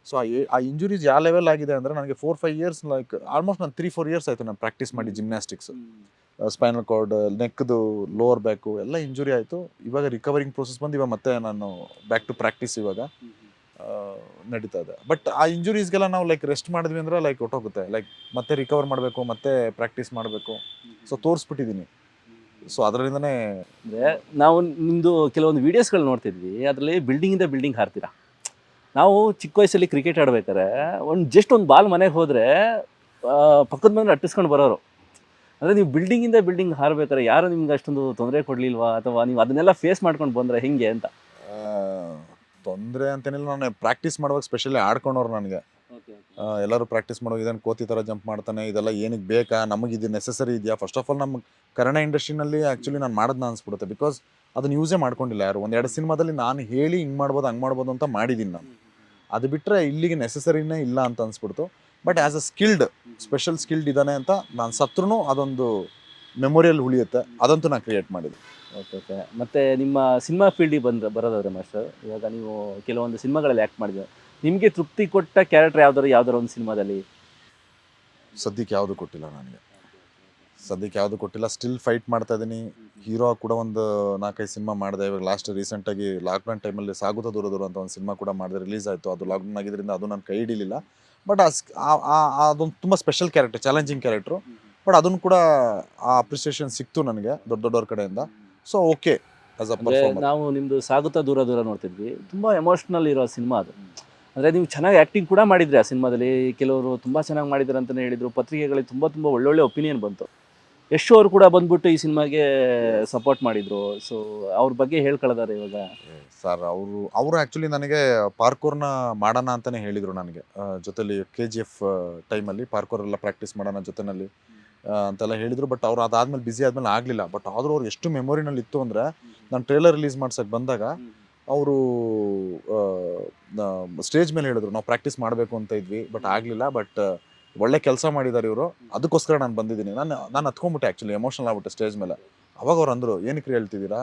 ಸೊ ಆ ಇಂಜುರೀಸ್ ಯಾವ ಲೆವೆಲ್ ಆಗಿದೆ ಅಂದರೆ ನನಗೆ four five years like almost ನಾನು ತ್ರೀ ಫೋರ್ ಇಯರ್ಸ್ ಆಯಿತು ನಾನು ಪ್ರಾಕ್ಟೀಸ್ ಮಾಡಿ ಜಿಮ್ನಾಸ್ಟಿಕ್ಸ್ ಸ್ಪೈನಲ್ ಕಾರ್ಡ್ ನೆಕ್ದು ಲೋವರ್ ಬ್ಯಾಕು ಎಲ್ಲ ಇಂಜುರಿ ಆಯಿತು. ಇವಾಗ ರಿಕವರಿಂಗ್ ಪ್ರೋಸೆಸ್ ಬಂದು ಇವಾಗ ಮತ್ತೆ ನಾನು ಬ್ಯಾಕ್ ಟು ಪ್ರಾಕ್ಟೀಸ್ ಇವಾಗ. ನಡೀತಾ ಇದೆ. ಬಟ್ ಆ ಇಂಜುರೀಸ್ಗೆಲ್ಲ ನಾವು ಲೈಕ್ ರೆಸ್ಟ್ ಮಾಡಿದ್ವಿ ಅಂದ್ರೆ ಲೈಕ್ ಒಟ್ಟೋಗುತ್ತೆ. ಲೈಕ್ ಮತ್ತೆ ರಿಕವರ್ ಮಾಡಬೇಕು, ಮತ್ತೆ ಪ್ರಾಕ್ಟೀಸ್ ಮಾಡಬೇಕು. ಸೊ ತೋರಿಸ್ಬಿಟ್ಟಿದ್ದೀನಿ ಸೊ ಅದರಿಂದನೇ ಅಂದರೆ, ನಾವು ನಿಮ್ಮದು ಕೆಲವೊಂದು ವೀಡಿಯೋಸ್ಗಳು ನೋಡ್ತಿದ್ವಿ. ಅದರಲ್ಲಿ ಬಿಲ್ಡಿಂಗಿಂದ ಬಿಲ್ಡಿಂಗ್ ಹಾರ್ತೀರಾ? ನಾವು ಚಿಕ್ಕ ವಯಸ್ಸಲ್ಲಿ ಕ್ರಿಕೆಟ್ ಆಡ್ಬೇಕಾದ್ರೆ, ಒಂದು ಜಸ್ಟ್ ಒಂದು ಬಾಲ್ ಮನೆಗೆ ಹೋದರೆ ಪಕ್ಕದ ಮನೆ ಅಟ್ಟಿಸ್ಕೊಂಡು ಬರೋರು. ಅಂದರೆ, ನೀವು ಬಿಲ್ಡಿಂಗಿಂದ ಬಿಲ್ಡಿಂಗ್ ಹಾರಬೇಕಾರೆ ಯಾರು ನಿಮ್ಗೆ ಅಷ್ಟೊಂದು ತೊಂದರೆ ಕೊಡಲಿಲ್ವಾ? ಅಥವಾ ನೀವು ಅದನ್ನೆಲ್ಲ ಫೇಸ್ ಮಾಡ್ಕೊಂಡು ಬಂದರೆ ಹೇಗೆ ಅಂತ. ತೊಂದರೆ ಅಂತೇನಿಲ್ಲ. ನಾನು ಪ್ರಾಕ್ಟೀಸ್ ಮಾಡುವಾಗ ಸ್ಪೆಷಲಿ ಆಡ್ಕೊಂಡವ್ರು ನನಗೆ. ಎಲ್ಲರೂ ಪ್ರಾಕ್ಟೀಸ್ ಮಾಡೋ ಇದನ್ನು ಕೋತಿ ಥರ ಜಂಪ್ ಮಾಡ್ತಾನೆ ಇದೆಲ್ಲ ಏನಕ್ಕೆ ಬೇಕಾ? ನಮಗೆ ಇದು ನೆಸೆಸರಿ ಇದೆಯಾ? ಫಸ್ಟ್ ಆಫ್ ಆಲ್ ನಮ್ಮ ಕನ್ನಡ ಇಂಡಸ್ಟ್ರಿನಲ್ಲಿ ಆ್ಯಕ್ಚುಲಿ ನಾನು ಮಾಡೋದನ್ನ ಅನ್ಸ್ಬಿಡುತ್ತೆ. ಬಿಕಾಸ್ ಅದನ್ನ ಯೂಸೇ ಮಾಡ್ಕೊಂಡಿಲ್ಲ ಯಾರು. ಒಂದೆರಡು ಸಿನಿಮಾದಲ್ಲಿ ನಾನು ಹೇಳಿ ಹಿಂಗೆ ಮಾಡ್ಬೋದು ಹಂಗೆ ಮಾಡ್ಬೋದು ಅಂತ ಮಾಡಿದ್ದೀನಿ ನಾನು. ಅದು ಬಿಟ್ಟರೆ ಇಲ್ಲಿಗೆ ನೆಸೆಸರಿನೇ ಇಲ್ಲ ಅಂತ ಅನ್ಸ್ಬಿಡ್ತು. But as a skilled special skilled ಇದ್ದಾನೆ ಅಂತ ನಾನು ಸತ್ರೂ ಅದೊಂದು ಮೆಮೊರಿಯಲ್ ಉಳಿಯುತ್ತೆ. ಅದಂತೂ ನಾನು ಕ್ರಿಯೇಟ್ ಮಾಡಿದೆ ಓಕೆ ಓಕೆ ಮತ್ತು ನಿಮ್ಮ ಸಿನಿಮಾ ಫೀಲ್ಡಿಗೆ ಬಂದ್ರೆ, ಬರೋದಾದ್ರೆ ಮಾಸ್ಟರ್, ಇವಾಗ ನೀವು ಕೆಲವೊಂದು ಸಿನಿಮಾಗಳಲ್ಲಿ ಆ್ಯಕ್ಟ್ ಮಾಡಿದ್ರೆ ನಿಮಗೆ ತೃಪ್ತಿ ಕೊಟ್ಟ ಕ್ಯಾರೆಕ್ಟರ್ ಯಾವ್ದಾರು ಯಾವ್ದಾರು ಒಂದು ಸಿನಿಮಾದಲ್ಲಿ? ಸದ್ಯಕ್ಕೆ ಯಾವುದು ಕೊಟ್ಟಿಲ್ಲ ನನಗೆ. ಸದ್ಯಕ್ಕೆ ಯಾವುದು ಕೊಟ್ಟಿಲ್ಲ. ಸ್ಟಿಲ್ ಫೈಟ್ ಮಾಡ್ತಾ ಇದ್ದೀನಿ. ಹೀರೋ ಕೂಡ ಒಂದು ನಾಲ್ಕೈದು ಸಿನಿಮಾ ಮಾಡಿದೆ. ಇವಾಗ ಲಾಸ್ಟ್ ರೀಸೆಂಟಾಗಿ ಲಾಕ್ಡೌನ್ ಟೈಮಲ್ಲಿ ಸಾಗುತ್ತ ದೂರ ದೂರ ಅಂತ ಒಂದು ಸಿನಿಮಾ ಕೂಡ ಮಾಡಿದೆ ರಿಲೀಸ್ ಆಯಿತು. ಅದು ಲಾಕ್ಡೌನ್ ಆಗಿದ್ದರಿಂದ ಅದು ನನ್ನ ಕೈ ಹಿಡಿಲಿಲ್ಲ. ಬಟ್ ಅದೊಂದು ತುಂಬ special character challenging character but ಅದನ್ನು ಕೂಡ ಆ ಅಪ್ರಿಸಿಯೇಷನ್ ಸಿಕ್ತು ನನಗೆ ದೊಡ್ಡ ದೊಡ್ಡವ್ರ ಕಡೆಯಿಂದ. ಸೊ ಓಕೆ ನಾವು ನಿಮ್ದು ಸಾಗುತ್ತಾ ದೂರ ದೂರ ನೋಡ್ತಿದ್ವಿ. ತುಂಬಾ ಎಮೋಷನಲ್ ಇರೋ ಸಿನಿಮಾ ಅದು. ಅಂದ್ರೆ ನೀವು ಚೆನ್ನಾಗಿ ಆಕ್ಟಿಂಗ್ ಕೂಡ ಮಾಡಿದ್ರಿ ಆ ಸಿನಿಮಾದಲ್ಲಿ ಕೆಲವರು ತುಂಬಾ ಚೆನ್ನಾಗಿ ಮಾಡಿದ್ದಾರೆ ಅಂತಾನೆ ಹೇಳಿದ್ರು. ಪತ್ರಿಕೆಗಳಿಗೆ ತುಂಬಾ ತುಂಬಾ ಒಳ್ಳೊಳ್ಳೆ ಒಪಿನಿಯನ್ ಬಂತು. ಯಶ್ ಅವರು ಕೂಡ ಬಂದ್ಬಿಟ್ಟು ಈ ಸಿನಿಮಾಗೆ ಸಪೋರ್ಟ್ ಮಾಡಿದ್ರು. ಸೊ ಅವ್ರ ಬಗ್ಗೆ ಹೇಳ್ಕೊಳ್ಳೋದಾರೆ ಇವಾಗ. ಸರ್ ಅವರು ಅವರು ಆ್ಯಕ್ಚುಲಿ ನನಗೆ ಪಾರ್ಕೋರ್ನ ಮಾಡೋಣ ಅಂತಾನೆ ಹೇಳಿದರು ನನಗೆ. ಜೊತೆಲಿ ಕೆ ಜಿ ಎಫ್ ಟೈಮಲ್ಲಿ ಪಾರ್ಕೋರ್ ಎಲ್ಲ ಪ್ರಾಕ್ಟೀಸ್ ಮಾಡೋಣ ಜೊತೆನಲ್ಲಿ. ಆ, ಅಂತೆಲ್ಲ ಹೇಳಿದ್ರು. ಬಟ್ ಅವ್ರು ಅದಾದ್ಮೇಲೆ ಬಿಸಿ ಆದ್ಮೇಲೆ ಆಗಲಿಲ್ಲ. ಬಟ್ ಆದರೂ ಅವ್ರು ಎಷ್ಟು ಮೆಮೊರಿನಲ್ಲಿ ಇತ್ತು ಅಂದರೆ ನಾನು ಟ್ರೇಲರ್ ರಿಲೀಸ್ ಮಾಡ್ಸಕ್ ಬಂದಾಗ ಅವರು ಸ್ಟೇಜ್ ಮೇಲೆ ಹೇಳಿದ್ರು ನಾವು ಪ್ರಾಕ್ಟೀಸ್ ಮಾಡಬೇಕು ಅಂತ ಇದ್ವಿ ಬಟ್ ಆಗಲಿಲ್ಲ ಬಟ್ ಒಳ್ಳೆ ಕೆಲಸ ಮಾಡಿದ್ದಾರೆ ಇವರು. ಅದಕ್ಕೋಸ್ಕರ ನಾನು ಬಂದಿದ್ದೀನಿ. ನಾನು ನಾನು ಹತ್ಕೊಂಡ್ಬಿಟ್ಟೆ ಆ್ಯಕ್ಚುಲಿ ಎಮೋಷನಲ್ ಆಗ್ಬಿಟ್ಟೆ ಸ್ಟೇಜ್ ಮೇಲೆ. ಅವಾಗ ಅವ್ರು ಅಂದರು ಏನಕ್ಕೆ ಹೇಳ್ತಿದ್ದೀರಾ?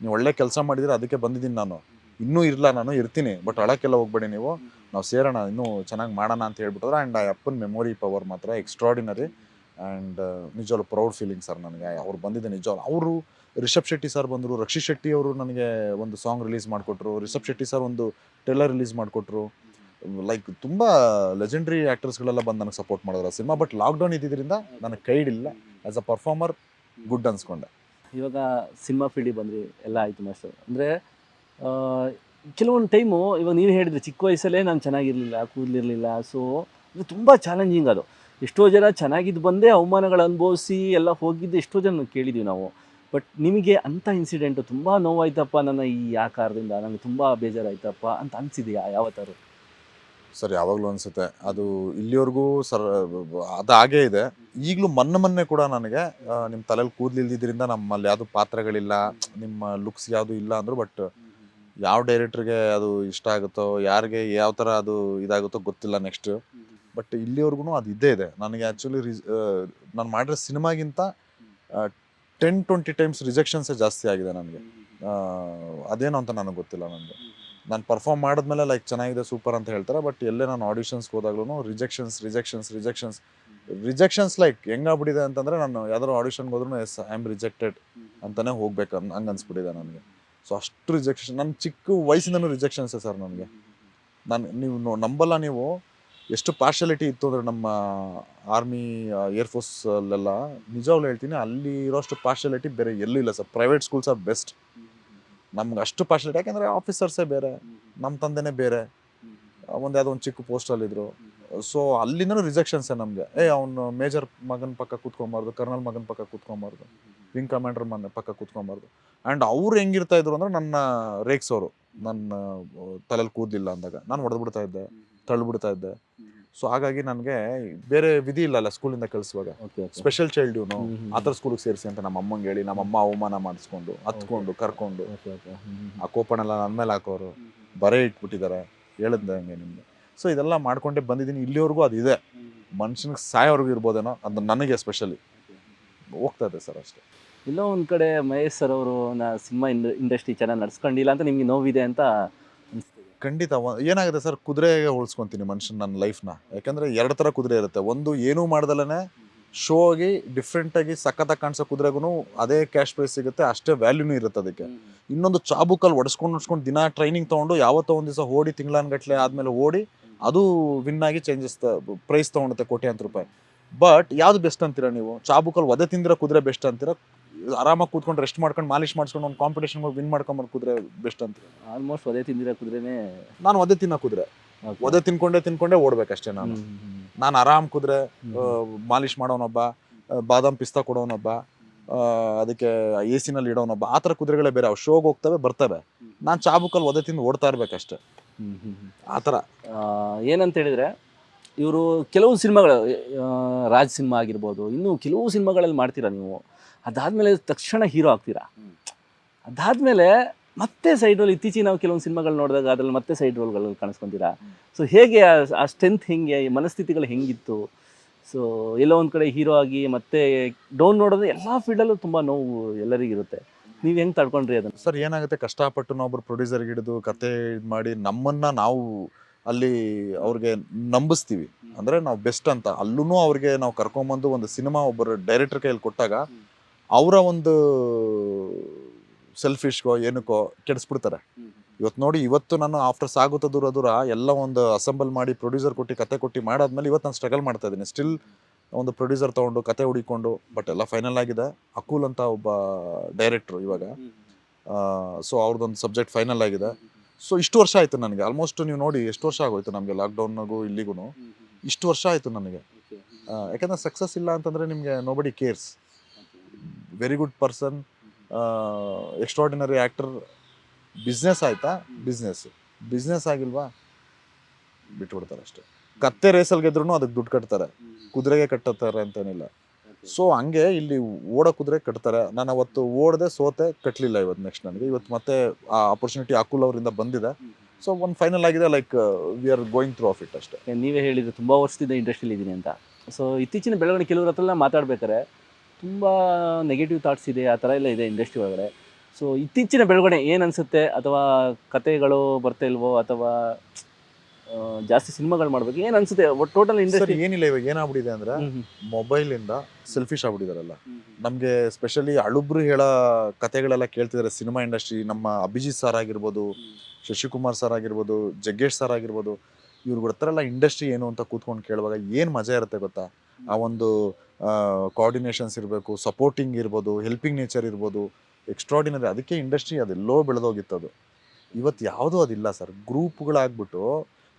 ನೀವು ಒಳ್ಳೆ ಕೆಲಸ ಮಾಡಿದ್ರೆ ಅದಕ್ಕೆ ಬಂದಿದ್ದೀನಿ ನಾನು. ಇನ್ನೂ ಇರಲ್ಲ ನಾನು ಇರ್ತೀನಿ ಬಟ್ ಅಳಕ್ಕೆಲ್ಲ ಹೋಗ್ಬೇಡಿ ನೀವು. ನಾವು ಸೇರೋಣ ಇನ್ನೂ ಚೆನ್ನಾಗಿ ಮಾಡೋಣ ಅಂತ ಹೇಳ್ಬಿಟ್ಟಿದ್ರೆ ಆ್ಯಂಡ್ ಆ ಅಪ್ಪನ ಮೆಮೊರಿ ಪವರ್ ಮಾತ್ರ ಎಕ್ಸ್ಟ್ರಾಡಿನರಿ ಆ್ಯಂಡ್ ನಿಜವಾಗ್ಲು ಪ್ರೌಡ್ ಫೀಲಿಂಗ್ ಸರ್ ನನಗೆ. ಅವ್ರು ಬಂದಿದ್ದೆ ನಿಜವಾಗ್ಲು. ಅವರು ರಿಷಬ್ ಶೆಟ್ಟಿ ಸರ್ ಬಂದರು. ರಕ್ಷಿತ್ ಶೆಟ್ಟಿ ಅವರು ನನಗೆ ಒಂದು ಸಾಂಗ್ ರಿಲೀಸ್ ಮಾಡಿಕೊಟ್ರು. ರಿಷಬ್ ಶೆಟ್ಟಿ ಸರ್ ಒಂದು ಟ್ರೇಲರ್ ರಿಲೀಸ್ ಮಾಡಿಕೊಟ್ರು. ಲೈಕ್ ತುಂಬ ಲೆಜೆಂಡ್ರಿ ಆ್ಯಕ್ಟರ್ಸ್ಗಳೆಲ್ಲ ಬಂದು ನನಗೆ ಸಪೋರ್ಟ್ ಮಾಡಿದ್ರು ಆ ಸಿನಿಮಾ. ಬಟ್ ಲಾಕ್ಡೌನ್ ಇದ್ದಿದ್ದರಿಂದ ನನಗೆ ಕೈಡಿಲ್ಲ ಆ್ಯಸ್ ಅ ಪರ್ಫಾರ್ಮರ್ ಗುಡ್ ಅನ್ಸ್ಕೊಂಡೆ. ಇವಾಗ ಸಿನಿಮಾ ಫೀಲ್ಡಿಗೆ ಬಂದ್ರಿ, ಎಲ್ಲ ಆಯಿತು ಮಾಸ್ಟರ್ ಅಂದರೆ ಕೆಲವೊಂದು ಟೈಮು ಇವಾಗ ನೀವು ಹೇಳಿದ್ರಿ, ಚಿಕ್ಕ ವಯಸ್ಸಲ್ಲೇ ನಾನು ಚೆನ್ನಾಗಿರಲಿಲ್ಲ, ಕೂದಲಿರಲಿಲ್ಲ. ಸೊ ಇದು ತುಂಬ ಚಾಲೆಂಜಿಂಗ್ ಅದು. ಎಷ್ಟೋ ಜನ ಚೆನ್ನಾಗಿದ್ದು ಬಂದೇ ಅವಮಾನಗಳು ಅನುಭವಿಸಿ ಎಲ್ಲ ಹೋಗಿದ್ದು ಎಷ್ಟೋ ಜನ ಕೇಳಿದ್ದೀವಿ ನಾವು. ಬಟ್ ನಿಮಗೆ ಅಂಥ ಇನ್ಸಿಡೆಂಟು ತುಂಬ ನೋವಾಯ್ತಪ್ಪ ನನ್ನ ಈ ಆ ಕಾರಣದಿಂದ ನನಗೆ ತುಂಬ ಬೇಜಾರಾಯ್ತಪ್ಪ ಅಂತ ಅನಿಸಿದೆಯಾ ಯಾವತ್ತಾರು ಸರ್ ಯಾವಾಗಲೂ ಅನಿಸುತ್ತೆ. ಅದು ಇಲ್ಲಿವರೆಗೂ ಸರ್ ಅದು ಹಾಗೇ ಇದೆ. ಈಗಲೂ ಮೊನ್ನೆ ಮೊನ್ನೆ ಕೂಡ ನನಗೆ ನಿಮ್ಮ ತಲೆಯಲ್ಲಿ ಕೂದಲಿಲ್ದಿದ್ರಿಂದ ನಮ್ಮಲ್ಲಿ ಯಾವುದು ಪಾತ್ರಗಳಿಲ್ಲ ನಿಮ್ಮ ಲುಕ್ಸ್ ಯಾವುದು ಇಲ್ಲ ಅಂದರು ಬಟ್ ಯಾವ ಡೈರೆಕ್ಟ್ರಿಗೆ ಅದು ಇಷ್ಟ ಆಗುತ್ತೋ ಯಾರಿಗೆ ಯಾವ ಥರ ಅದು ಇದಾಗುತ್ತೋ ಗೊತ್ತಿಲ್ಲ ನೆಕ್ಸ್ಟ್ ಬಟ್ ಇಲ್ಲಿವರೆಗೂ ಅದು ಇದ್ದೇ ಇದೆ. ನನಗೆ ಆ್ಯಕ್ಚುಲಿ ರಿಸ್ ನಾನು ಮಾಡಿರೋ ಸಿನಿಮಾಗಿಂತ ಟೆನ್ ಟ್ವೆಂಟಿ ಟೈಮ್ಸ್ ರಿಜೆಕ್ಷನ್ಸೇ ಜಾಸ್ತಿ ಆಗಿದೆ ನನಗೆ. ಅದೇನು ಅಂತ ನನಗೆ ಗೊತ್ತಿಲ್ಲ ನನಗೆ. ನಾನು ಪರ್ಫಾರ್ಮ್ ಮಾಡಿದ್ಮೇಲೆ ಲೈಕ್ ಚೆನ್ನಾಗಿದೆ ಸೂಪರ್ ಅಂತ ಹೇಳ್ತಾರೆ, ಬಟ್ ಎಲ್ಲೇ ನಾನು ಆಡಿಷನ್ಸ್ಗೆ ಹೋದಾಗ್ಲೂ rejections rejections rejections rejections like ಹೆಂಗಾಗ್ಬಿಟ್ಟಿದೆ ಅಂತಂದರೆ, ನಾನು ಯಾವ್ದಾದ್ರು ಆಡಿಷನ್ಗೆ ಹೋದ್ರೂ ಎಸ್ ಐ ಆಮ್ ರಿಜೆಕ್ಟೆಡ್ ಅಂತಲೇ ಹೋಗ್ಬೇಕು ಅನ್ ಹಂಗೆ ಅನ್ಸ್ಬಿಟ್ಟಿದೆ ನನಗೆ. ಸೊ ಅಷ್ಟು ರಿಜೆಕ್ಷನ್ ನನ್ನ ಚಿಕ್ಕ ವಯಸ್ಸಿಂದನೂ ರಿಜೆಕ್ಷನ್ಸೇ ಸರ್ ನನಗೆ. ನಾನು, ನೀವು ನಂಬಲ್ಲ ನೀವು ಎಷ್ಟು ಪಾರ್ಶಾಲಿಟಿ ಇತ್ತು ಅಂದರೆ ನಮ್ಮ ಆರ್ಮಿ ಏರ್ಫೋರ್ಸಲ್ಲೆಲ್ಲ ನಿಜವಾಗ್ಲೂ ಹೇಳ್ತೀನಿ, ಅಲ್ಲಿ ಇರೋಷ್ಟು ಪಾರ್ಶಾಲಿಟಿ ಬೇರೆ ಎಲ್ಲೂ ಇಲ್ಲ sir. Private schools are best ನಮ್ಗೆ ಅಷ್ಟು ಪಾರ್ಶಾಲಿಟಿ ಯಾಕೆಂದರೆ ಆಫೀಸರ್ಸೇ ಬೇರೆ ನಮ್ಮ ತಂದೆನೇ ಬೇರೆ. ಒಂದು ಯಾವುದೋ ಒಂದು ಚಿಕ್ಕ ಪೋಸ್ಟಲ್ಲಿದ್ದರು ಸೊ ಅಲ್ಲಿಂದನೂ ರಿಜೆಕ್ಷನ್ಸೇ ನಮಗೆ. ಏ, ಅವನು ಮೇಜರ್ ಮಗನ ಪಕ್ಕ ಕೂತ್ಕೊಬಾರ್ದು ಕರ್ನಲ್ ಮಗನ ಪಕ್ಕ ಕೂತ್ಕೊಬಾರ್ದು ವಿಂಗ್ ಕಮಾಂಡರ್ ಮನೆ ಪಕ್ಕ ಕೂತ್ಕೊಬಾರ್ದು. ಆ್ಯಂಡ್ ಅವ್ರು ಹೆಂಗಿರ್ತಾ ಇದ್ರು ಅಂದ್ರೆ ನನ್ನ ರೇಕ್ಸೋರು ನನ್ನ ತಲೆಯಲ್ಲಿ ಕೂದಲಿಲ್ಲ ಅಂದಾಗ ನಾನು ಹೊಡೆದ್ಬಿಡ್ತಾ ಇದ್ದೆ ತಳ್ಳಿಬಿಡ್ತಾ ಇದ್ದೆ. ಸೊ ಹಾಗಾಗಿ ನನಗೆ ಬೇರೆ ವಿಧಿ ಇಲ್ಲಲ್ಲ ಸ್ಕೂಲಿಂದ ಕಳಿಸುವಾಗ. ಸ್ಪೆಷಲ್ ಚೈಲ್ಡ್ ಇವನು. ಆ ಥರ ಸ್ಕೂಲಿಗೆ ಸೇರಿಸಿ ಅಂತ ನಮ್ಮ ಅಮ್ಮಂಗೆ ಹೇಳಿ ನಮ್ಮ ಅಮ್ಮ ಅವಮಾನ ಮಾಡಿಸ್ಕೊಂಡು ಹತ್ಕೊಂಡು ಕರ್ಕೊಂಡು. ಆ ಕೋಪನೆಲ್ಲ ನನ್ನ ಮೇಲೆ ಹಾಕೋರು. ಬರೇ ಇಟ್ಬಿಟ್ಟಿದ್ದಾರೆ ಹೇಳಿದ್ದೆ ಹಂಗೆ ನಿಮ್ಗೆ. ಸೊ ಇದೆಲ್ಲ ಮಾಡ್ಕೊಂಡೇ ಬಂದಿದ್ದೀನಿ. ಇಲ್ಲಿವರೆಗೂ ಅದು ಇದೆ. ಮನುಷ್ಯನಿಗೆ ಸಾಯೋವರೆಗೂ ಇರ್ಬೋದೇನೋ ಅದು ನನಗೆ ಸ್ಪೆಷಲಿ ಹೋಗ್ತಾ ಇದೆ ಸರ್ ಅಷ್ಟೇ. ಎಲ್ಲೋ ಒಂದು ಕಡೆ ಮಹೇಶ್ ಸರ್ ಅವರು ನಾ ಸಿನಿಮಾ ಇಂಡಸ್ಟ್ರಿ ಚೆನ್ನಾಗಿ ನಡ್ಸ್ಕೊಂಡಿಲ್ಲ ಅಂತ ನಿಮಗೆ ನೋವಿದೆ ಅಂತ ಅನಿಸ್ತಿದೆ. ಖಂಡಿತ. ಏನಾಗುತ್ತೆ ಸರ್ ಕುದುರೆಗೆ ಹೋಲಿಸ್ಕೊಂತೀನಿ ಮನುಷ್ಯನ ನನ್ನ ಲೈಫ್ನ ಯಾಕಂದ್ರೆ ಎರಡು ಥರ ಕುದುರೆ ಇರುತ್ತೆ. ಒಂದು ಏನೂ ಮಾಡ್ದಲೇ ಶೋ ಆಗಿ ಡಿಫ್ರೆಂಟಾಗಿ ಸಖತ್ತಾಗಿ ಕಾಣಿಸೋ ಕುದುರೆಗೂ ಅದೇ ಕ್ಯಾಶ್ ಪ್ರೈಸ್ ಸಿಗುತ್ತೆ ಅಷ್ಟೇ ವ್ಯಾಲ್ಯೂನೂ ಇರುತ್ತೆ ಅದಕ್ಕೆ. ಇನ್ನೊಂದು ಚಾಬುಕಲ್ಲಿ ಒಡಿಸ್ಕೊಂಡು ಒಡಿಸ್ಕೊಂಡು ದಿನ ಟ್ರೈನಿಂಗ್ ತೊಗೊಂಡು ಯಾವತ್ತೋ ಒಂದು ದಿವಸ ಓಡಿ ತಿಂಗಳಾನ್ಗಟ್ಲೆ ಆದಮೇಲೆ ಓಡಿ ಅದು ವಿನ್ ಆಗಿ ಚೇಂಜಸ್ ಪ್ರೈಸ್ ತೊಗೊಂಡುತ್ತೆ ಕೋಟ್ಯಾಂತರ ರೂಪಾಯಿ. ಬಟ್ ಯಾವ್ದು ಬೆಸ್ಟ್ ಅಂತೀರಾ ನೀವು? ಚಾಬುಕಲ್ಲಿ ಒದೆ ತಿಂದಿರೋ ಕುದುರೆ ಬೆಸ್ಟ್ ಅಂತೀರಾ? ಆರಾಮಾಗಿ ಕೂತ್ಕೊಂಡು ರೆಸ್ಟ್ ಮಾಡ್ಕೊಂಡು ಮಾಲಿಶ್ ಮಾಡ್ಸ್ಕೊಂಡು ಒಂದು ಕಾಂಪಿಟೇಷನ್ ವಿನ್ ಮಾಡ್ಕೊಂಬಂದು ಕುದುರೆ ಬೆಸ್ಟ್ ಅಂತ. ಆಲ್ಮೋಸ್ಟ್ ಅದೇ ತಿಂದಿರೋ ಕುದುರೆನೇ ನಾನು ಒದೆ ತಿನ್ನೋ ಕುದುರೆ. ಒದೆ ತಿನ್ಕೊಂಡೆ ತಿನ್ಕೊಂಡೆ ಓಡ್ಬೇಕಷ್ಟೇ ನಾನು. ನಾನು ಆರಾಮ್ ಕುದುರೆ ಮಾಲಿಶ್ ಮಾಡೋನೊಬ್ಬ ಬಾದಾಮ್ ಪಿಸ್ತಾ ಕೊಡೋನೊಬ್ಬ ಅದಕ್ಕೆ ಎ ಸಿನಲ್ಲಿ ಇಡೋನೊಬ್ಬ ಆ ಥರ ಕುದುರೆಗಳೇ ಬೇರೆ. ಅವು ಶೋಗೆ ಹೋಗ್ತವೆ ಬರ್ತವೆ. ನಾನು ಚಾಬುಕಲ್ಲಿ ಒದೆ ತಿಂದು ಓಡ್ತಾ ಇರ್ಬೇಕಷ್ಟೆ. ಆ ಥರ. ಏನಂತ ಹೇಳಿದ್ರೆ ಇವರು ಕೆಲವು ಸಿನಿಮಾಗಳು ರಾಜ್ ಸಿನಿಮಾ ಆಗಿರ್ಬೋದು ಇನ್ನು ಕೆಲವು ಸಿನಿಮಾಗಳಲ್ಲಿ ಮಾಡ್ತೀರಾ ನೀವು? ಅದಾದ್ಮೇಲೆ ತಕ್ಷಣ ಹೀರೋ ಆಗ್ತೀರಾ? ಅದಾದ್ಮೇಲೆ ಮತ್ತೆ ಸೈಡ್ ರೋಲ್ ಇತ್ತೀಚೆಗೆ ನಾವು ಕೆಲವೊಂದು ಸಿನಿಮಾಗಳು ನೋಡಿದಾಗ ಅದ್ರಲ್ಲಿ ಮತ್ತೆ ಸೈಡ್ ರೋಲ್ಗಳು ಕಾಣಿಸ್ಕೊಂತೀರಾ? ಸೊ ಹೇಗೆ ಆ- ಸ್ಟ್ರೆಂತ್ ಹೆಂಗೆ ಮನಸ್ಥಿತಿಗಳು ಹೆಂಗಿತ್ತು? ಸೊ ಎಲ್ಲೋ ಒಂದು ಕಡೆ ಹೀರೋ ಆಗಿ ಮತ್ತೆ ಡೌನ್ ನೋಡೋದು ಎಲ್ಲ ಫೀಲ್ಡಲ್ಲೂ ತುಂಬ ನೋವು ಎಲ್ಲರಿಗಿರುತ್ತೆ ನೀವು ಹೆಂಗೆ ತಡ್ಕೊಂಡ್ರಿ ಅದನ್ನು? ಸರ್, ಏನಾಗುತ್ತೆ? ಕಷ್ಟಪಟ್ಟು ನಾವೊಬ್ರು ಪ್ರೊಡ್ಯೂಸರ್ಗೆ ಹಿಡಿದು ಕತೆ ಇದು ಮಾಡಿ ನಮ್ಮನ್ನ ನಾವು ಅಲ್ಲಿ ಅವ್ರಿಗೆ ನಂಬಿಸ್ತೀವಿ. ಅಂದ್ರೆ ನಾವು ಬೆಸ್ಟ್ ಅಂತ. ಅಲ್ಲೂ ಅವ್ರಿಗೆ ನಾವು ಕರ್ಕೊಂಬಂದು ಒಂದು ಸಿನಿಮಾ ಒಬ್ಬರು ಡೈರೆಕ್ಟರ್ ಕೈಯಲ್ಲಿ ಕೊಟ್ಟಾಗ ಅವರ ಒಂದು ಸೆಲ್ಫಿಶ್ಗೋ ಏನಕ್ಕೋ ಕೆಡಿಸ್ಬಿಡ್ತಾರೆ. ಇವತ್ತು ನೋಡಿ ಇವತ್ತು ನಾನು ಆಫ್ಟರ್ ಸಾಗುತ್ತ ದೂರ ದೂರ ಎಲ್ಲ ಒಂದು ಅಸೆಂಬಲ್ ಮಾಡಿ ಪ್ರೊಡ್ಯೂಸರ್ ಕೊಟ್ಟು ಕತೆ ಕೊಟ್ಟು ಮಾಡಾದ್ಮೇಲೆ ಇವತ್ತು ನಾನು ಸ್ಟ್ರಗಲ್ ಮಾಡ್ತಾ ಇದ್ದೀನಿ. ಸ್ಟಿಲ್ ಒಂದು ಪ್ರೊಡ್ಯೂಸರ್ ತೊಗೊಂಡು ಕತೆ ಹುಡಿಕೊಂಡು ಬಟ್ ಎಲ್ಲ ಫೈನಲ್ ಆಗಿದೆ. ಅಕುಲ್ ಅಂತ ಒಬ್ಬ ಡೈರೆಕ್ಟ್ರು ಇವಾಗ. ಸೊ ಅವ್ರದ್ದೊಂದು ಸಬ್ಜೆಕ್ಟ್ ಫೈನಲ್ ಆಗಿದೆ. ಸೊ ಇಷ್ಟು ವರ್ಷ ಆಯಿತು ನನಗೆ. ಆಲ್ಮೋಸ್ಟ್ ನೀವು ನೋಡಿ ಎಷ್ಟು ವರ್ಷ ಆಗೋಯ್ತು ನಮಗೆ ಲಾಕ್ಡೌನ್ನಾಗೂ ಇಲ್ಲಿಗೂ ಇಷ್ಟು ವರ್ಷ ಆಯಿತು ನನಗೆ. ಯಾಕಂದರೆ ಯಾಕಂದ್ರೆ ಸಕ್ಸಸ್ ಇಲ್ಲ ಅಂತಂದರೆ ನಿಮಗೆ nobody cares very good person extraordinary actor business ಆಯಿತಾ? ಬಿಸ್ನೆಸ್ ಬಿಸ್ನೆಸ್ ಆಗಿಲ್ವಾ? ಬಿಟ್ಬಿಡ್ತಾರೆ ಅಷ್ಟೇ. ಕತ್ತೆ ರೇಸಲ್ಲಿ ಗೆದ್ರೂ ಅದಕ್ಕೆ ದುಡ್ಡು ಕಟ್ತಾರೆ. ಕುದುರೆಗೆ ಕಟ್ಟತ್ತಾರೆ ಅಂತೇನಿಲ್ಲ. ಸೊ ಹಂಗೆ ಇಲ್ಲಿ ಓಡೋ ಕುದುರೆ ಕಟ್ತಾರೆ. ನಾನು ಅವತ್ತು ಓಡದೆ ಸೋತೆ ಕಟ್ಟಲಿಲ್ಲ ಇವತ್ತು ನೆಕ್ಸ್ಟ್ ನನಗೆ. ಇವತ್ತು ಮತ್ತೆ ಆ ಆಪರ್ಚುನಿಟಿ ಅಕುಲ್ ಅವರಿಂದ ಬಂದಿದೆ. ಸೊ ಒಂದು ಫೈನಲ್ ಆಗಿದೆ like we are going through of it ಅಷ್ಟೇ. ನೀವೇ ಹೇಳಿದ್ರೆ ತುಂಬ ವರ್ಷದಿಂದ ಇಂಡಸ್ಟ್ರಿಯಲ್ಲಿ ಇದ್ದೀನಿ ಅಂತ. ಸೊ ಇತ್ತೀಚಿನ ಬೆಳವಣಿಗೆ ಕೆಲವ್ರ ಹತ್ರ ಮಾತಾಡ್ಬೇಕಾರೆ ತುಂಬಾ ನೆಗೆಟಿವ್ ಥಾಟ್ಸ್ ಇದೆ ಆ ಥರ ಎಲ್ಲ ಇದೆ ಇಂಡಸ್ಟ್ರಿ ಒಳಗಡೆ. ಸೊ ಇತ್ತೀಚಿನ ಬೆಳವಣಿಗೆ ಏನು ಅನ್ಸುತ್ತೆ? ಅಥವಾ ಕತೆಗಳು ಬರ್ತಾ ಇಲ್ವೋ? ಅಥವಾ ಜಾಸ್ತಿ ಸಿನಿಮಾಗಳು ಮಾಡ್ಬೇಕು? ಏನು ಅನ್ಸುತ್ತೆ? ಟೋಟಲ್ ಇಂಡಸ್ಟ್ರಿ ಏನಿಲ್ಲ ಇವಾಗ ಏನಾಗ್ಬಿಟ್ಟಿದೆ ಅಂದ್ರೆ ಮೊಬೈಲಿಂದ ಸೆಲ್ಫಿಶ್ ಆಗ್ಬಿಟ್ಟಿದಾರಲ್ಲ. ನಮಗೆ ಸ್ಪೆಷಲಿ ಅಳುಬ್ರು ಹೇಳೋ ಕತೆಗಳೆಲ್ಲ ಕೇಳ್ತಿದ್ದಾರೆ ಸಿನಿಮಾ ಇಂಡಸ್ಟ್ರಿ ನಮ್ಮ ಅಭಿಜಿತ್ ಸರ್ ಆಗಿರ್ಬೋದು ಶಶಿಕುಮಾರ್ ಸರ್ ಆಗಿರ್ಬೋದು ಜಗ್ಗೇಶ್ ಸರ್ ಆಗಿರ್ಬೋದು. ಇವ್ರ ಬರ್ತಾರಲ್ಲ ಇಂಡಸ್ಟ್ರಿ ಏನು ಅಂತ ಕೂತ್ಕೊಂಡು ಕೇಳುವಾಗ ಏನು ಮಜಾ ಇರುತ್ತೆ ಗೊತ್ತಾ? ಆ ಒಂದು ಕೋಆರ್ಡಿನೇಷನ್ಸ್ ಇರಬೇಕು ಸಪೋರ್ಟಿಂಗ್ ಇರ್ಬೋದು ಹೆಲ್ಪಿಂಗ್ ನೇಚರ್ ಇರ್ಬೋದು ಎಕ್ಸ್ಟ್ರಾಡಿನರಿ ಅದಕ್ಕೆ ಇಂಡಸ್ಟ್ರಿ ಅದೆಲ್ಲೋ ಬೆಳೆದೋಗಿತ್ತು ಅದು. ಇವತ್ತು ಯಾವುದೂ ಅದಿಲ್ಲ ಸರ್. ಗ್ರೂಪ್ಗಳಾಗ್ಬಿಟ್ಟು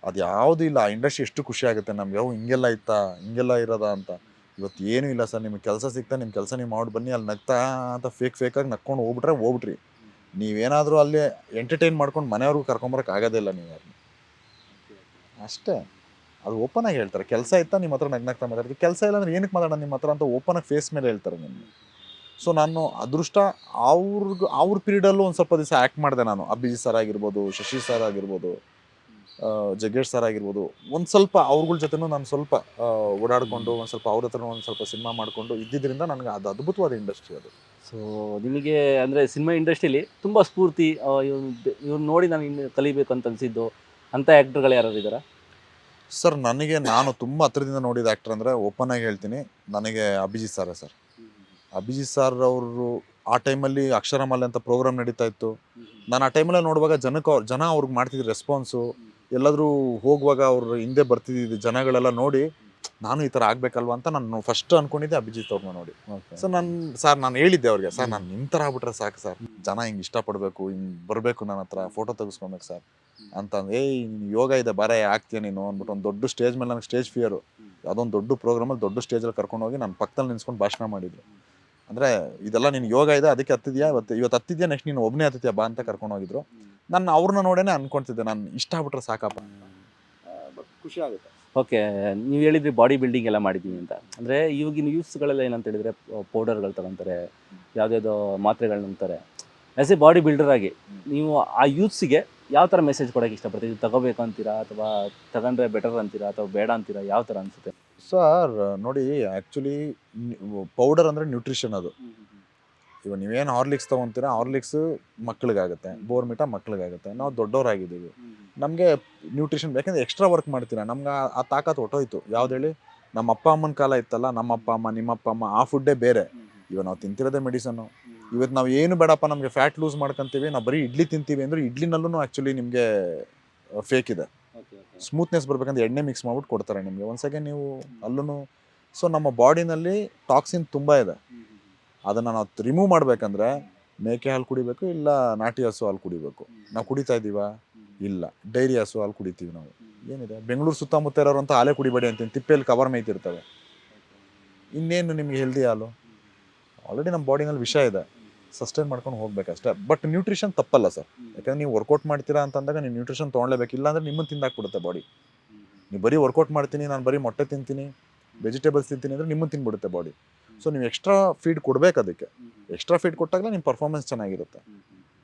ಅದು ಯಾವುದೂ ಇಲ್ಲ. ಆ ಇಂಡಸ್ಟ್ರಿ ಎಷ್ಟು ಖುಷಿ ಆಗುತ್ತೆ ನಮ್ಗೆ. ಯಾವ ಹಿಂಗೆಲ್ಲ ಇತ್ತಾ? ಹಿಂಗೆಲ್ಲ ಇರೋದ ಅಂತ. ಇವತ್ತು ಏನೂ ಇಲ್ಲ ಸರ್. ನಿಮಗೆ ಕೆಲಸ ಸಿಗ್ತಾ ನಿಮ್ಮ ಕೆಲಸ ನೀವು ಮಾಡಿ ಬನ್ನಿ. ಅಲ್ಲಿ ನಗ್ತಾ ಅಂತ ಫೇಕ್ ಫೇಕಾಗಿ ನಕ್ಕೊಂಡು ಹೋಗ್ಬಿಟ್ರೆ ಹೋಗ್ಬಿಟ್ರಿ. ನೀವೇನಾದರೂ ಅಲ್ಲಿ ಎಂಟರ್ಟೈನ್ ಮಾಡ್ಕೊಂಡು ಮನೆಯವ್ರಿಗೂ ಕರ್ಕೊಂಬರಕ್ಕೆ ಆಗೋದಿಲ್ಲ ನೀವು ಅಷ್ಟೇ. ಅದು ಓಪನ್ ಆಗಿ ಹೇಳ್ತಾರೆ. ಕೆಲಸ ಇತ್ತ ನಿಮ್ಮ ಹತ್ರ ನಗ್ನಾಗ್ತಾ ಮಾತಾಡ್ತೀವಿ ಕೆಲಸ ಇಲ್ಲ ಅಂದ್ರೆ ಏನಕ್ಕೆ ಮಾತಾಡೋಣ ನಿಮ್ಮ ಹತ್ರ ಅಂತ ಓಪನ್ ಆಗಿ ಫೇಸ್ ಮೇಲೆ ಹೇಳ್ತಾರೆ ನಿಮಗೆ. ಸೊ ನಾನು ಅದೃಷ್ಟ ಅವ್ರಿಗೆ, ಅವ್ರ ಪೀರಿಯಡಲ್ಲೂ ಒಂದು ಸ್ವಲ್ಪ ದಿವಸ ಆ್ಯಕ್ಟ್ ಮಾಡಿದೆ ನಾನು. ಅಭಿಜಿತ್ ಸರ್ ಆಗಿರ್ಬೋದು, ಶಶಿ ಸರ್ ಆಗಿರ್ಬೋದು ಜಗೇಶ್ ಸರ್ ಆಗಿರ್ಬೋದು. ಒಂದು ಸ್ವಲ್ಪ ಅವ್ರಗಳ ಜೊತೆನೂ ನಾನು ಸ್ವಲ್ಪ ಓಡಾಡಿಕೊಂಡು, ಒಂದು ಸ್ವಲ್ಪ ಅವ್ರ ಹತ್ರನೂ ಒಂದು ಸ್ವಲ್ಪ ಸಿನಿಮಾ ಮಾಡಿಕೊಂಡು ಇದ್ದಿದ್ದರಿಂದ ನನಗೆ ಅದು ಅದ್ಭುತವಾದ ಇಂಡಸ್ಟ್ರಿ ಅದು. ಸೊ ನಿಮಗೆ ಅಂದರೆ ಸಿನಿಮಾ ಇಂಡಸ್ಟ್ರಿಲಿ ತುಂಬ ಸ್ಫೂರ್ತಿ ಇವ್ರು ನೋಡಿ ನಾನು ಇನ್ನು ಕಲಿಬೇಕು ಅಂತ ಅನಿಸಿದ್ದು. ಅಂಥ ಆ್ಯಕ್ಟರ್ಗಳು ಯಾರು ಇದ್ದಾರಾ? ಸರ್, ನನಗೆ ನಾನು ತುಂಬ ಹತ್ರದಿಂದ ನೋಡಿದ ಆ್ಯಕ್ಟರ್ ಅಂದರೆ ಓಪನ್ ಆಗಿ ಹೇಳ್ತೀನಿ. ನನಗೆ Abhijit sir sir. Abhijit sir ಅವರು ಆ ಟೈಮಲ್ಲಿ ಅಕ್ಷರಮಾಲೆ ಅಂತ ಪ್ರೋಗ್ರಾಮ್ ನಡೀತಾ ಇತ್ತು. ನಾನು ಆ ಟೈಮಲ್ಲಿ ನೋಡುವಾಗ ಜನಕ್ಕೆ ಅವ್ರು, ಜನ ಅವ್ರಿಗೆ ಮಾಡ್ತಿದ್ದ ರೆಸ್ಪಾನ್ಸು ಎಲ್ಲಾದರೂ ಹೋಗುವಾಗ ಅವ್ರ ಹಿಂದೆ ಬರ್ತಿದ್ದ ಜನಗಳೆಲ್ಲ ನೋಡಿ ನಾನು ಈ ಥರ ಆಗ್ಬೇಕಲ್ವಾ ಅಂತ ನಾನು ಫಸ್ಟ್ ಅನ್ಕೊಂಡಿದ್ದೆ ಅಭಿಜಿತ್ ಅವ್ರನ್ನ ನೋಡಿ. ಸೊ ನಾನು ಸರ್ ನಾನು ಹೇಳಿದ್ದೆ ಅವ್ರಿಗೆ ಸರ್ ನಾನು ನಿಮ್ಮ ಥರ ಆಗ್ಬಿಟ್ರೆ ಸಾಕು ಸರ್ ಜನ ಹಿಂಗೆ ಇಷ್ಟಪಡಬೇಕು ಹಿಂಗೆ ಬರಬೇಕು ನನ್ನ ಹತ್ರ ಫೋಟೋ ತೆಗೆಸ್ಕೊಬೇಕು ಸರ್ ಅಂತ ಏ ಏಯ್ ಯೋಗ ಇದೆ ಬರ ಆಗ್ತೀಯ ನೀನು? ಅಂದ್ಬಿಟ್ಟು ಒಂದು ದೊಡ್ಡ ಸ್ಟೇಜ್ ಮೇಲೆ ನನಗೆ ಸ್ಟೇಜ್ ಫಿಯರು ಅದೊಂದು ದೊಡ್ಡ ಪ್ರೋಗ್ರಾಮಲ್ಲಿ ದೊಡ್ಡ ಸ್ಟೇಜಲ್ಲಿ ಕರ್ಕೊಂಡು ಹೋಗಿ ನಾನು ಪಕ್ಕದಲ್ಲಿ ನಿನ್ಸ್ಕೊಂಡು ಭಾಷಣ ಮಾಡಿದ್ರು. ಅಂದರೆ ಇದೆಲ್ಲ ನಿನ್ನ ಯೋಗ ಇದೆ ಅದಕ್ಕೆ ಹತ್ತಿದ್ಯಾ? ಇವತ್ತು ಇವತ್ತು ಹತ್ತಿದ್ಯಾ ನೆಕ್ಸ್ಟ್ ನೀನು ಒಬ್ಬನೇ ಹತ್ತಿದ್ಯಾ? ಬಾ ಅಂತ ಕರ್ಕೊಂಡು ಹೋಗಿದ್ರು. ನಾನು ಅವ್ರನ್ನ ನೋಡೇನೆ ಅನ್ಕೊಂತಿದ್ದೆ ನಾನು ಇಷ್ಟ ಆಗ್ಬಿಟ್ರೆ ಸಾಕಪ್ಪ ಖುಷಿ ಆಗುತ್ತೆ. ಓಕೆ ನೀವು ಹೇಳಿದ್ರಿ ಬಾಡಿ ಬಿಲ್ಡಿಂಗ್ ಎಲ್ಲ ಮಾಡಿದ್ದೀನಿ ಅಂತ. ಅಂದರೆ ಇವಾಗಿನ ಯೂಸ್ಗಳೆಲ್ಲ ಏನಂತ ಹೇಳಿದರೆ ಪೌಡರ್ಗಳು ತಗೊಂತಾರೆ ಯಾವುದ್ಯಾವುದೋ ಮಾತ್ರೆಗಳನ್ನ ನಂಬ್ತಾರೆ ಆ್ಯಸ್ ಎ ಬಾಡಿ ಬಿಲ್ಡರ್ ಆಗಿ ನೀವು ಆ ಯೂತ್ಸಿಗೆ ಯಾವ ಥರ ಮೆಸೇಜ್ ಕೊಡೋಕೆ ಇಷ್ಟಪಡ್ತೀವಿ ಇದು ತಗೋಬೇಕು ಅಂತೀರಾ ಅಥವಾ ತಗೊಂಡ್ರೆ ಬೆಟರ್ ಅಂತೀರಾ ಅಥವಾ ಬೇಡ ಅಂತೀರಾ ಯಾವ ಥರ ಅನಿಸುತ್ತೆ? ಸರ್ ನೋಡಿ ಆ್ಯಕ್ಚುಲಿ ಪೌಡರ್ ಅಂದರೆ ನ್ಯೂಟ್ರಿಷನ್ ಅದು. ಇವಾಗ ನೀವೇನು ಹಾರ್ಲಿಕ್ಸ್ ತೊಗೊತೀರಾ ಹಾರ್ಲಿಕ್ಸ್ ಮಕ್ಳಿಗಾಗುತ್ತೆ ಬೋರ್ಮಿಟಾ ಮಕ್ಳಿಗಾಗುತ್ತೆ. ನಾವು ದೊಡ್ಡವರಾಗಿದ್ದೀವಿ. ನಮಗೆ ನ್ಯೂಟ್ರಿಷನ್ ಬೇಕಂದ್ರೆ ಎಕ್ಸ್ಟ್ರಾ ವರ್ಕ್ ಮಾಡ್ತೀರಾ? ನಮ್ಗೆ ಆ- ತಾಕತ್ತು ತಾಕತ್ ಹೊಟ್ಟೋಯ್ತು ಯಾವ್ದು ಹೇಳಿ? ನಮ್ಮ ಅಪ್ಪ ಅಮ್ಮನ ಕಾಲ ಇತ್ತಲ್ಲ ನಮ್ಮ ಅಪ್ಪ ಅಮ್ಮ ನಿಮ್ಮ ಅಪ್ಪ ಅಮ್ಮ ಆ ಫುಡ್ಡೇ ಬೇರೆ. ಇವಾಗ ನಾವು ತಿಂತಿರೋದೇ ಮೆಡಿಸನ್ನು ಇವತ್ತು ನಾವು ಏನು ಬೇಡಪ್ಪ ನಮಗೆ ಫ್ಯಾಟ್ ಲೂಸ್ ಮಾಡ್ಕೊಂತೀವಿ. ನಾವು ಬರೀ ಇಡ್ಲಿ ತಿಂತೀವಿ ಅಂದ್ರೆ ಇಡ್ಲಿನಲ್ಲೂ ಆ್ಯಕ್ಚುಲಿ ನಿಮಗೆ ಫೇಕ್ ಇದೆ. ಸ್ಮೂತ್ನೆಸ್ ಬರ್ಬೇಕಂದ್ರೆ ಎಣ್ಣೆ ಮಿಕ್ಸ್ ಮಾಡ್ಬಿಟ್ಟು ಕೊಡ್ತಾರೆ ನಿಮಗೆ. ಒಂದು ಸೆಕೆಂಡ್ ನೀವು ಅಲ್ಲೂ ಸೊ ನಮ್ಮ ಬಾಡಿನಲ್ಲಿ ಟಾಕ್ಸಿನ್ ತುಂಬ ಇದೆ. ಅದನ್ನು ನಾವು ರಿಮೂವ್ ಮಾಡಬೇಕಂದ್ರೆ ಮೇಕೆ ಹಾಲು ಕುಡಿಬೇಕು ಇಲ್ಲ ನಾಟಿ ಹಸು ಹಾಲು ಕುಡಿಬೇಕು. ನಾವು ಕುಡಿತಾ ಇದ್ದೀವಾ ಇಲ್ಲ. ಡೈರಿ ಹಸು ಹಾಲು ಕುಡಿತೀವಿ ನಾವು. ಏನಿದೆ? ಬೆಂಗಳೂರು ಸುತ್ತಮುತ್ತ ಇರೋರಂತ ಹಾಲೇ ಕುಡಿಬೇಡಿ ಅಂತೀನಿ. ತಿಪ್ಪೆಯಲ್ಲಿ ಕವರ್ ಮೇಯ್ತಿರ್ತವೆ ಇನ್ನೇನು ನಿಮಗೆ ಹೆಲ್ದಿ ಹಾಲು? ಆಲ್ರೆಡಿ ನಮ್ಮ ಬಾಡಿನಲ್ಲಿ ವಿಷ ಇದೆ. ಸಸ್ಟೈನ್ ಮಾಡ್ಕೊಂಡು ಹೋಗ್ಬೇಕಷ್ಟೇ. ಬಟ್ ನ್ಯೂಟ್ರಿಷನ್ ತಪ್ಪಲ್ಲ ಸರ್. ಯಾಕಂದ್ರೆ ನೀವು ವರ್ಕೌಟ್ ಮಾಡ್ತೀರಾ ಅಂತಂದಾಗ ನೀವು ನ್ಯೂಟ್ರಿಷನ್ ತೊಗೊಳ್ಲೇಬೇಕು. ಇಲ್ಲಾಂದ್ರೆ ನಿಮ್ಮನ್ನು ತಿಂದಾಕ್ಬಿಡುತ್ತೆ ಬಾಡಿ ನೀವು ಬರೀ ವರ್ಕೌಟ್ ಮಾಡ್ತೀನಿ, ನಾನು ಬರೀ ಮೊಟ್ಟೆ ತಿಂತೀನಿ ವೆಜಿಟೇಬಲ್ಸ್ ತಿಂತೀನಿ ಅಂದರೆ ನಿಮ್ಮನ್ನು ತಿನ್ಬಿಡುತ್ತೆ ಬಾಡಿ ಸೊ ನೀವು ಎಕ್ಸ್ಟ್ರಾ ಫೀಡ್ ಕೊಡಬೇಕು ಅದಕ್ಕೆ. ಎಕ್ಸ್ಟ್ರಾ ಫೀಡ್ ಕೊಟ್ಟಾಗಲೇ ನಿಮ್ಮ ಪರ್ಫಾರ್ಮೆನ್ಸ್ ಚೆನ್ನಾಗಿರುತ್ತೆ.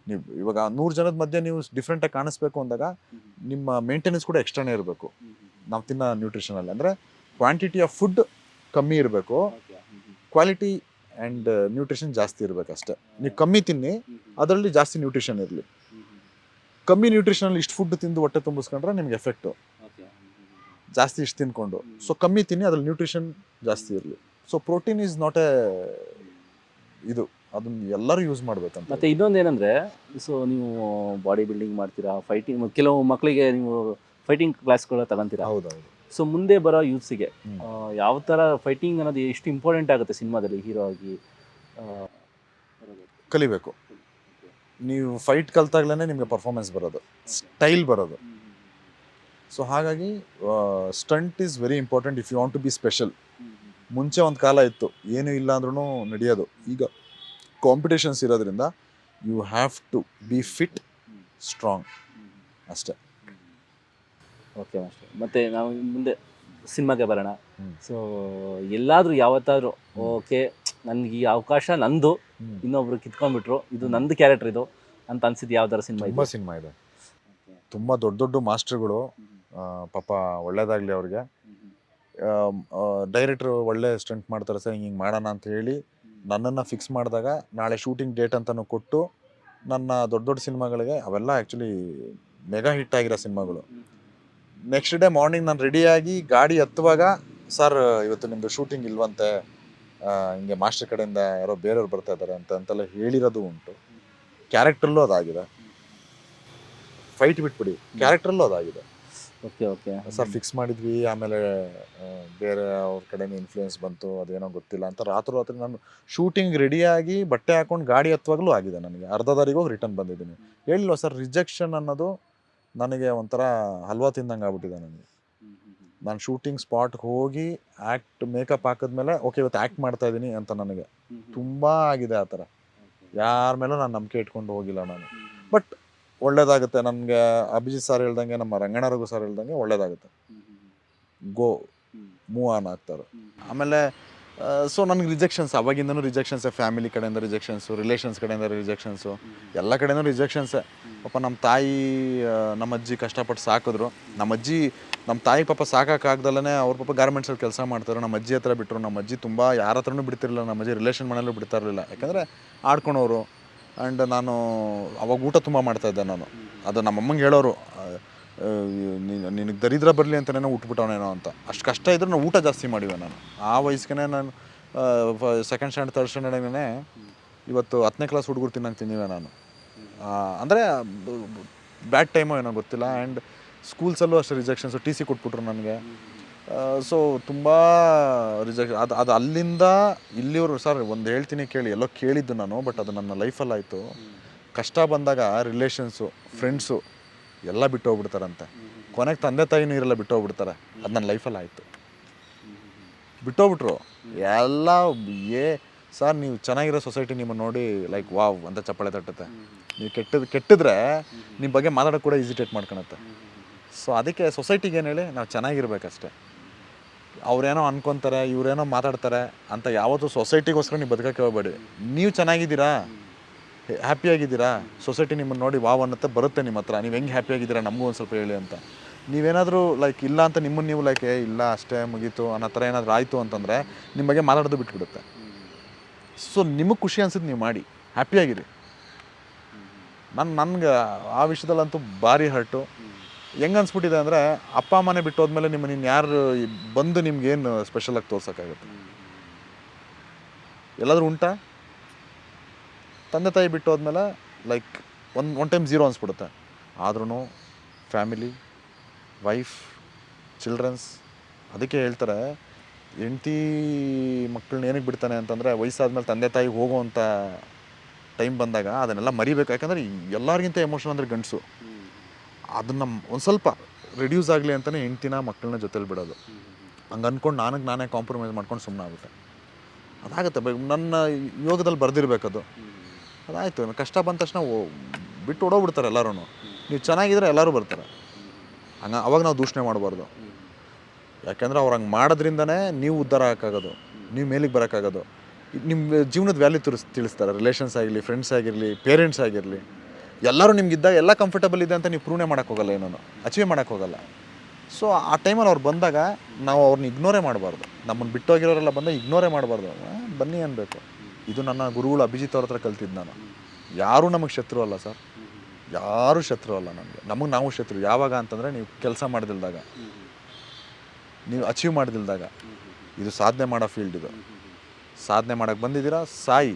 ನೀವು ಇವಾಗ ನೂರು ಜನದ ಮಧ್ಯೆ ನೀವು ಡಿಫ್ರೆಂಟಾಗಿ ಕಾಣಿಸ್ಬೇಕು ಅಂದಾಗ ನಿಮ್ಮ ಮೇಂಟೆನೆನ್ಸ್ ಕೂಡ ಎಕ್ಸ್ಟ್ರಾನೇ ಇರಬೇಕು. ನಾವು ತಿನ್ನೋ ನ್ಯೂಟ್ರಿಷನಲ್ಲಿ ಅಂದರೆ ಕ್ವಾಂಟಿಟಿ ಆಫ್ ಫುಡ್ ಕಮ್ಮಿ ಇರಬೇಕು. ಕ್ವಾಲಿಟಿ ಆ್ಯಂಡ್ ನ್ಯೂಟ್ರಿಷನ್ ಜಾಸ್ತಿ ಇರಬೇಕಷ್ಟೇ ನೀವು ಕಮ್ಮಿ ತಿನ್ನಿ, ಅದರಲ್ಲಿ ಜಾಸ್ತಿ ನ್ಯೂಟ್ರಿಷನ್ ಇರಲಿ. ಕಮ್ಮಿ ನ್ಯೂಟ್ರಿಷನಲ್ಲಿ ಇಷ್ಟು ಫುಡ್ ತಿಂದು ಹೊಟ್ಟೆ ತುಂಬಿಸ್ಕೊಂಡ್ರೆ ನಿಮ್ಗೆ ಎಫೆಕ್ಟು ಜಾಸ್ತಿ ಇಷ್ಟು ತಿನ್ಕೊಂಡು. ಸೊ ಕಮ್ಮಿ ತಿನ್ನಿ, ಅದ್ರಲ್ಲಿ ನ್ಯೂಟ್ರಿಷನ್ ಜಾಸ್ತಿ ಇರಲಿ. So protein is not a ಇದು. ಅದನ್ನ ಎಲ್ಲರೂ ಯೂಸ್ ಮಾಡ್ಬೇಕಂತ. ಮತ್ತೆ ಇನ್ನೊಂದು ಏನಂದ್ರೆ ಸೊ ನೀವು ಬಾಡಿ ಬಿಲ್ಡಿಂಗ್ ಮಾಡ್ತೀರಾ ಫೈಟಿಂಗ್ ಕೆಲವು ಮಕ್ಕಳಿಗೆ ನೀವು ಫೈಟಿಂಗ್ ಕ್ಲಾಸ್ಗಳ ತಗೊಂತೀರಾ. ಹೌದೌದು. ಸೊ ಮುಂದೆ ಬರೋ ಯೂತ್ಸಿಗೆ. ಯಾವ ಥರ ಫೈಟಿಂಗ್ ಅನ್ನೋದು ಎಷ್ಟು ಇಂಪಾರ್ಟೆಂಟ್ ಆಗುತ್ತೆ ಸಿನಿಮಾದಲ್ಲಿ ಹೀರೋ ಆಗಿ? ಆ, ಕಲಿಬೇಕು. ನೀವು ಫೈಟ್ ಕಲ್ತಾಗ್ಲೇ ನಿಮಗೆ ಪರ್ಫಾರ್ಮೆನ್ಸ್ ಬರೋದು. ಸ್ಟೈಲ್ ಬರೋದು. ಸೊ ಹಾಗಾಗಿ stunt is very important if you want to be special ಮುಂಚೆ ಒಂದು ಕಾಲ ಇತ್ತು. ಏನೂ ಇಲ್ಲ ಅಂದ್ರೂ ನಡೆಯೋದು. ಈಗ ಕಾಂಪಿಟೇಷನ್ಸ್ ಇರೋದ್ರಿಂದ you have to be fit strong ಅಷ್ಟೇ. ಓಕೆ ಅಷ್ಟೇ. ಮತ್ತೆ ನಾವು ಮುಂದೆ ಸಿನಿಮಾಗೆ ಬರೋಣ. ಸೊ ಎಲ್ಲಾದರೂ ಯಾವತ್ತಾದ್ರೂ ಓಕೆ ನನಗೆ ಈ ಅವಕಾಶ ನಂದು. ಇನ್ನೊಬ್ರು ಕಿತ್ಕೊಂಡ್ಬಿಟ್ರು. ಇದು ನಂದು ಕ್ಯಾರೆಕ್ಟರ್ ಇದು ಅಂತ ಅನ್ಸಿದ್ ಯಾವ್ದಾರ ಸಿನಿಮಾ ತುಂಬ ಸಿನಿಮಾ ಇದೆ. ತುಂಬ ದೊಡ್ಡ ದೊಡ್ಡ ಮಾಸ್ಟರ್ಗಳು ಪಾಪ ಒಳ್ಳೇದಾಗಲಿ ಅವ್ರಿಗೆ. ಡೈರೆಕ್ಟ್ರು ಒಳ್ಳೆ ಸ್ಟಂಟ್ ಮಾಡ್ತಾರೆ ಸರ್ ಹಿಂಗೆ ಮಾಡೋಣ ಅಂತ ಹೇಳಿ ನನ್ನನ್ನು ಫಿಕ್ಸ್ ಮಾಡಿದಾಗ ನಾಳೆ ಶೂಟಿಂಗ್ ಡೇಟ್ ಅಂತಲೂ ಕೊಟ್ಟು ನನ್ನ ದೊಡ್ಡ ದೊಡ್ಡ ಸಿನಿಮಾಗಳಿಗೆ ಅವೆಲ್ಲ ಆ್ಯಕ್ಚುಲಿ ಮೆಗಾ ಹಿಟ್ ಆಗಿರೋ ಸಿನಿಮಾಗಳು. ನೆಕ್ಸ್ಟ್ ಡೇ ಮಾರ್ನಿಂಗ್ ನಾನು ರೆಡಿಯಾಗಿ ಗಾಡಿ ಹತ್ತುವಾಗ ಸರ್ ಇವತ್ತು ನಿಮ್ಮದು ಶೂಟಿಂಗ್ ಇಲ್ವಂತೆ ಹಿಂಗೆ ಮಾಸ್ಟರ್ ಕಡೆಯಿಂದ ಯಾರೋ ಬೇರೆಯವ್ರು ಬರ್ತಾ ಇದ್ದಾರೆ ಅಂತ ಅಂತೆಲ್ಲ ಹೇಳಿರೋದು ಉಂಟು. ಕ್ಯಾರೆಕ್ಟ್ರಲ್ಲೂ ಅದಾಗಿದೆ. ಫೈಟ್ ಬಿಟ್ಬಿಡಿ ಕ್ಯಾರೆಕ್ಟ್ರಲ್ಲೂ ಅದಾಗಿದೆ. ಓಕೆ ಓಕೆ ಸರ್ ಫಿಕ್ಸ್ ಮಾಡಿದ್ವಿ ಆಮೇಲೆ ಬೇರೆ ಅವ್ರ ಕಡೆಯಿಂದ ಇನ್ಫ್ಲೂಯೆನ್ಸ್ ಬಂತು ಅದೇನೋ ಗೊತ್ತಿಲ್ಲ ಅಂತ ರಾತ್ರಿ ರಾತ್ರಿ ನಾನು ಶೂಟಿಂಗ್ ರೆಡಿಯಾಗಿ ಬಟ್ಟೆ ಹಾಕೊಂಡು ಗಾಡಿ ಹತ್ತುವಾಗಲೂ ಆಗಿದೆ ನನಗೆ. ಅರ್ಧ ದಾರಿಗೆ ಹೋಗಿ ರಿಟರ್ನ್ ಬಂದಿದ್ದೀನಿ. ಹೇಳಿಲ್ವ ಸರ್ ರಿಜೆಕ್ಷನ್ ಅನ್ನೋದು ನನಗೆ ಒಂಥರ ಹಲ್ವಾ ತಿಂದಂಗೆ ಆಗ್ಬಿಟ್ಟಿದೆ ನನಗೆ. ನಾನು ಶೂಟಿಂಗ್ ಸ್ಪಾಟ್ಗೆ ಹೋಗಿ ಆ್ಯಕ್ಟ್ ಮೇಕಪ್ ಹಾಕಿದ್ಮೇಲೆ ಓಕೆ ಇವತ್ತು ಆ್ಯಕ್ಟ್ ಮಾಡ್ತಾ ಇದ್ದೀನಿ ಅಂತ ನನಗೆ. ತುಂಬ ಆಗಿದೆ ಆ ಥರ. ಯಾರ ಮೇಲೂ ನಾನು ನಂಬಿಕೆ ಇಟ್ಕೊಂಡು ಹೋಗಿಲ್ಲ ನಾನು. ಬಟ್ ಒಳ್ಳೇದಾಗುತ್ತೆ. ನನಗೆ ಅಭಿಜಿತ್ ಸರ್ ಹೇಳ್ದಂಗೆ, ನಮ್ಮ ರಂಗಣ್ಣರಗು ಸರ್ ಹೇಳ್ದಂಗೆ ಒಳ್ಳೇದಾಗುತ್ತೆ. ಗೋ ಮೂವ್ ಆನ್ ಆಗ್ತಾರೆ. ಆಮೇಲೆ ಸೊ ನನಗೆ ರಿಜೆಕ್ಷನ್ಸ್ ಅವಾಗಿಂದನೂ ರಿಜೆಕ್ಷನ್ಸೇ ಫ್ಯಾಮಿಲಿ ಕಡೆಯಿಂದ ರಿಜೆಕ್ಷನ್ಸು ರಿಲೇಷನ್ಸ್ ಕಡೆಯಿಂದ ರಿಜೆಕ್ಷನ್ಸು ಎಲ್ಲ ಕಡೆಯೂ ರಿಜೆಕ್ಷನ್ಸೇ ಪಾಪ ನಮ್ಮ ತಾಯಿ ನಮ್ಮ ಅಜ್ಜಿ ಕಷ್ಟಪಟ್ಟು ಸಾಕಿದ್ರು. ನಮ್ಮ ಅಜ್ಜಿ, ನಮ್ಮ ತಾಯಿ ಪಾಪ ಸಾಕಾಗ್ದಲ್ಲೇ ಅವ್ರ ಪಾಪ ಗಾರ್ಮೆಂಟ್ಸಲ್ಲಿ ಕೆಲಸ ಮಾಡ್ತಾರೆ. ನಮ್ಮ ಅಜ್ಜಿ ಹತ್ರ ಬಿಟ್ಟರು ನಮ್ಮ ಅಜ್ಜಿ ತುಂಬ ಯಾರ ಹತ್ರನೂ ಬಿಡ್ತಿರಲಿಲ್ಲ. ನಮ್ಮ ಅಜ್ಜಿ ರಿಲೇಷನ್ ಮನೆಯಲ್ಲೂ ಬಿಡ್ತಾ ಇರಲಿಲ್ಲ. ಯಾಕಂದರೆ ಆಡ್ಕೊಳೋರು ಆ್ಯಂಡ್ ನಾನು ಅವಾಗ ಊಟ ತುಂಬ ಮಾಡ್ತಾಯಿದ್ದೆ ನಾನು. ಅದು ನಮ್ಮ ಅಮ್ಮಂಗೆ ಹೇಳೋರು ನಿನಗೆ ದರಿದ್ರ ಬರಲಿ ಅಂತಲೇ ಉಟ್ಬಿಟ್ಟವನೇನೋ ಅಂತ. ಅಷ್ಟು ಕಷ್ಟ ಇದ್ರೂ ನಾನು ಊಟ ಜಾಸ್ತಿ ಮಾಡಿವೆ ನಾನು. ಆ ವಯಸ್ಸಿಗೆ ನಾನು ಸೆಕೆಂಡ್ ಸ್ಟ್ಯಾಂಡರ್ಡ್ ತರ್ಡ್ ಸ್ಟ್ಯಾಂಡರ್ಡ್ನೇ ಇವತ್ತು ಹತ್ತನೇ ಕ್ಲಾಸ್ ಹುಡುಗರು ತಿನ್ನಂಗೆ ತಿಂದಿವೆ ನಾನು. ಅಂದರೆ, ಬ್ಯಾಡ್ ಟೈಮೋ ಏನೋ ಗೊತ್ತಿಲ್ಲ. ಆ್ಯಂಡ್ ಸ್ಕೂಲ್ಸಲ್ಲೂ ಅಷ್ಟು ರಿಜೆಕ್ಷನ್ಸು ಟಿ ಸಿ ಕೊಟ್ಬಿಟ್ರು ನನಗೆ. ಸೊ ತುಂಬ ರಿಜೆಕ್ಷನ್ ಅದು ಅದು ಅಲ್ಲಿಂದ ಇಲ್ಲಿವರು ಸರ್ ಒಂದು ಹೇಳ್ತೀನಿ ಕೇಳಿ. ಎಲ್ಲೋ ಕೇಳಿದ್ದು ನಾನು ಬಟ್ ಅದು ನನ್ನ ಲೈಫಲ್ಲಾಯಿತು ಕಷ್ಟ ಬಂದಾಗ ರಿಲೇಷನ್ಸು ಫ್ರೆಂಡ್ಸು ಎಲ್ಲ ಬಿಟ್ಟು ಹೋಗ್ಬಿಡ್ತಾರಂತೆ ಕೊನೆಗೆ ತಂದೆ ತಾಯಿನೂ ಇರಲ್ಲ ಬಿಟ್ಟು ಹೋಗ್ಬಿಡ್ತಾರೆ ಅದು ನನ್ನ ಲೈಫಲ್ಲಿ ಆಯಿತು. ಬಿಟ್ಟೋಗ್ಬಿಟ್ರು. ಎಲ್ಲ ಏ ಸರ್ ನೀವು ಚೆನ್ನಾಗಿರೋ ಸೊಸೈಟಿ ನಿಮ್ಮನ್ನು ನೋಡಿ ಲೈಕ್ ವಾವ್ ಅಂತ ಚಪ್ಪಾಳೆ ತಟ್ಟುತ್ತೆ. ನೀವು ಕೆಟ್ಟದ್, ಕೆಟ್ಟಿದ್ರೆ ನಿಮ್ಮ ಬಗ್ಗೆ ಮಾತಾಡೋಕೆ ಕೂಡ ಇಸಿಟೇಟ್ ಮಾಡ್ಕೊಳತ್ತೆ ಸೊ ಅದಕ್ಕೆ ಸೊಸೈಟಿಗೆ ಏನು ಹೇಳಿ, ನಾವು ಚೆನ್ನಾಗಿರ್ಬೇಕಷ್ಟೆ. ಅವ್ರೇನೋ ಅನ್ಕೊಂತಾರೆ, ಇವರೇನೋ ಮಾತಾಡ್ತಾರೆ ಅಂತ ಯಾವತ್ತೂ ಸೊಸೈಟಿಗೋಸ್ಕರ ನೀವು ಬದುಕಕ್ಕೆ ಹೋಗ್ಬೇಡಿ. ನೀವು ಚೆನ್ನಾಗಿದ್ದೀರಾ? ಹ್ಯಾಪಿಯಾಗಿದ್ದೀರಾ ಸೊಸೈಟಿ ನಿಮ್ಮನ್ನು ನೋಡಿ ವಾವ್ ಅನ್ನತ್ತೆ, ಬರುತ್ತೆ ನಿಮ್ಮ ಹತ್ರ. ನೀವು ಹೆಂಗೆ ಹ್ಯಾಪಿಯಾಗಿದ್ದೀರಾ ನಮಗೂ ಒಂದು ಸ್ವಲ್ಪ ಹೇಳಿ ಅಂತ. ನೀವೇನಾದರೂ ಲೈಕ್ ಇಲ್ಲ ಅಂತ ನಿಮ್ಮನ್ನು ನೀವು ಲೈಕ್ ಏ, ಇಲ್ಲ, ಅಷ್ಟೇ, ಮುಗೀತು ಅನ್ನೋ ಥರ ಏನಾದರೂ ಆಯಿತು ಅಂತಂದರೆ ನಿಮ್ಮ ಬಗ್ಗೆ ಮಾತಾಡೋದು ಬಿಟ್ಬಿಡುತ್ತೆ. ಸೊ ನಿಮಗೆ ಖುಷಿ ಅನ್ಸಿದ್ದು ನೀವು ಮಾಡಿ. ಹ್ಯಾಪಿಯಾಗಿರಿ ನನ್ನ ನನ್ಗೆ ಆ ವಿಷಯದಲ್ಲಂತೂ ಭಾರಿ ಹರ್ಟು. ಹೆಂಗೆ ಅನ್ಸ್ಬಿಟ್ಟಿದೆ ಅಂದರೆ ಅಪ್ಪ ಅಮ್ಮನೆ ಬಿಟ್ಟು ಹೋದ್ಮೇಲೆ ಇನ್ನು ಯಾರು ಬಂದು ನಿಮ್ಗೇನು ಸ್ಪೆಷಲಾಗಿ ತೋರ್ಸೋಕ್ಕಾಗುತ್ತೆ? ಎಲ್ಲಾದರೂ ಉಂಟಾ? ತಂದೆ ತಾಯಿ ಬಿಟ್ಟು ಹೋದ್ಮೇಲೆ ಲೈಕ್ ಒಂದು ಒನ್ ಟೈಮ್ ಝೀರೋ ಅನ್ಸ್ಬಿಡುತ್ತೆ. ಆದ್ರೂ ಫ್ಯಾಮಿಲಿ ವೈಫ್ ಚಿಲ್ಡ್ರನ್ಸ್ ಅದಕ್ಕೆ ಹೇಳ್ತಾರೆ, ಹೆಂಡ್ತಿ ಮಕ್ಕಳನ್ನ ಏನಕ್ಕೆ ಬಿಡ್ತಾನೆ ಅಂತಂದರೆ ವಯಸ್ಸಾದ್ಮೇಲೆ ತಂದೆ ತಾಯಿಗೆ ಹೋಗುವಂಥ ಟೈಮ್ ಬಂದಾಗ ಅದನ್ನೆಲ್ಲ ಮರಿಬೇಕು. ಯಾಕಂದರೆ ಎಲ್ಲರಿಗಿಂತ ಎಮೋಷನ್ ಅಂದರೆ ಗಂಡಸು. ಅದನ್ನು ಒಂದು ಸ್ವಲ್ಪ ರಿಡ್ಯೂಸ್ ಆಗಲಿ ಅಂತಲೇ ಹೆಂಡ್ತಿನ ಮಕ್ಕಳನ್ನ ಜೊತೆಲಿ ಬಿಡೋದು. ಹಂಗೆ ಅಂದ್ಕೊಂಡು ನನಗೆ ನಾನೇ ಕಾಂಪ್ರಮೈಸ್ ಮಾಡ್ಕೊಂಡು ಸುಮ್ಮನೆ ಆಗುತ್ತೆ ಅದಾಗುತ್ತೆ ನನ್ನ ಯೋಗದಲ್ಲಿ ಬರ್ದಿರ್ಬೇಕದು. ಅದಾಯಿತು ಕಷ್ಟ ಬಂದ ತಕ್ಷಣ ಬಿಟ್ಟು ಓಡೋಗ್ಬಿಡ್ತಾರೆ ಎಲ್ಲರೂ ನೀವು ಚೆನ್ನಾಗಿದ್ರೆ ಎಲ್ಲರೂ ಬರ್ತಾರೆ. ಹಂಗ ಅವಾಗ ನಾವು ದೂಷಣೆ ಮಾಡಬಾರ್ದು. ಯಾಕೆಂದ್ರೆ ಅವ್ರು ಹಂಗೆ ಮಾಡೋದ್ರಿಂದನೇ ನೀವು ಉದ್ಧಾರ ಆಗೋಕ್ಕಾಗೋದು. ನೀವು ಮೇಲಿಗೆ ಬರೋಕ್ಕಾಗೋದು. ನಿಮ್ಮ ಜೀವನದ ವ್ಯಾಲ್ಯೂ ತಿಳಿಸ್ ತಿಳಿಸ್ತಾರೆ. ರಿಲೇಷನ್ಸ್ ಆಗಿರಲಿ ಫ್ರೆಂಡ್ಸ್ ಆಗಿರಲಿ ಪೇರೆಂಟ್ಸ್ ಆಗಿರಲಿ. ಎಲ್ಲರೂ ನಿಮ್ಗಿದ್ದಾಗ ಎಲ್ಲ ಕಂಫರ್ಟಬಲ್ ಇದೆ ಅಂತ ನೀವು ಪ್ರೂವ್ನೇ ಮಾಡೋಕೆ ಹೋಗಲ್ಲ ಏನೂ ಅಚೀವ್ ಮಾಡೋಕ್ಕೋಗಲ್ಲ ಸೊ ಆ ಟೈಮಲ್ಲಿ ಅವ್ರು ಬಂದಾಗ ನಾವು ಅವ್ರನ್ನ ಇಗ್ನೋರೇ ಮಾಡಬಾರ್ದು. ನಮ್ಮನ್ನು ಬಿಟ್ಟೋಗಿರೋರೆಲ್ಲ ಬಂದಾಗ ಇಗ್ನೋರೇ ಮಾಡಬಾರ್ದು. ಬನ್ನಿ ಅನ್ಬೇಕು. ಇದು ನನ್ನ ಗುರುಗಳು ಅಭಿಜಿತ್ ಅವ್ರ ಹತ್ರ ಕಲ್ತಿದ್ದು ನಾನು. ಯಾರೂ ನಮಗೆ ಶತ್ರು ಅಲ್ಲ ಸರ್. ಯಾರೂ ಶತ್ರು ಅಲ್ಲ ನಮಗೆ. ನಮಗೆ ನಾವು ಶತ್ರು. ಯಾವಾಗ ಅಂತಂದರೆ ನೀವು ಕೆಲಸ ಮಾಡ್ದಿಲ್ದಾಗ. ನೀವು ಅಚೀವ್ ಮಾಡ್ದಿಲ್ದಾಗ. ಇದು ಸಾಧನೆ ಮಾಡೋ ಫೀಲ್ಡ್ ಇದು. ಸಾಧನೆ ಮಾಡೋಕ್ಕೆ ಬಂದಿದ್ದೀರಾ? ಸಾಯಿ.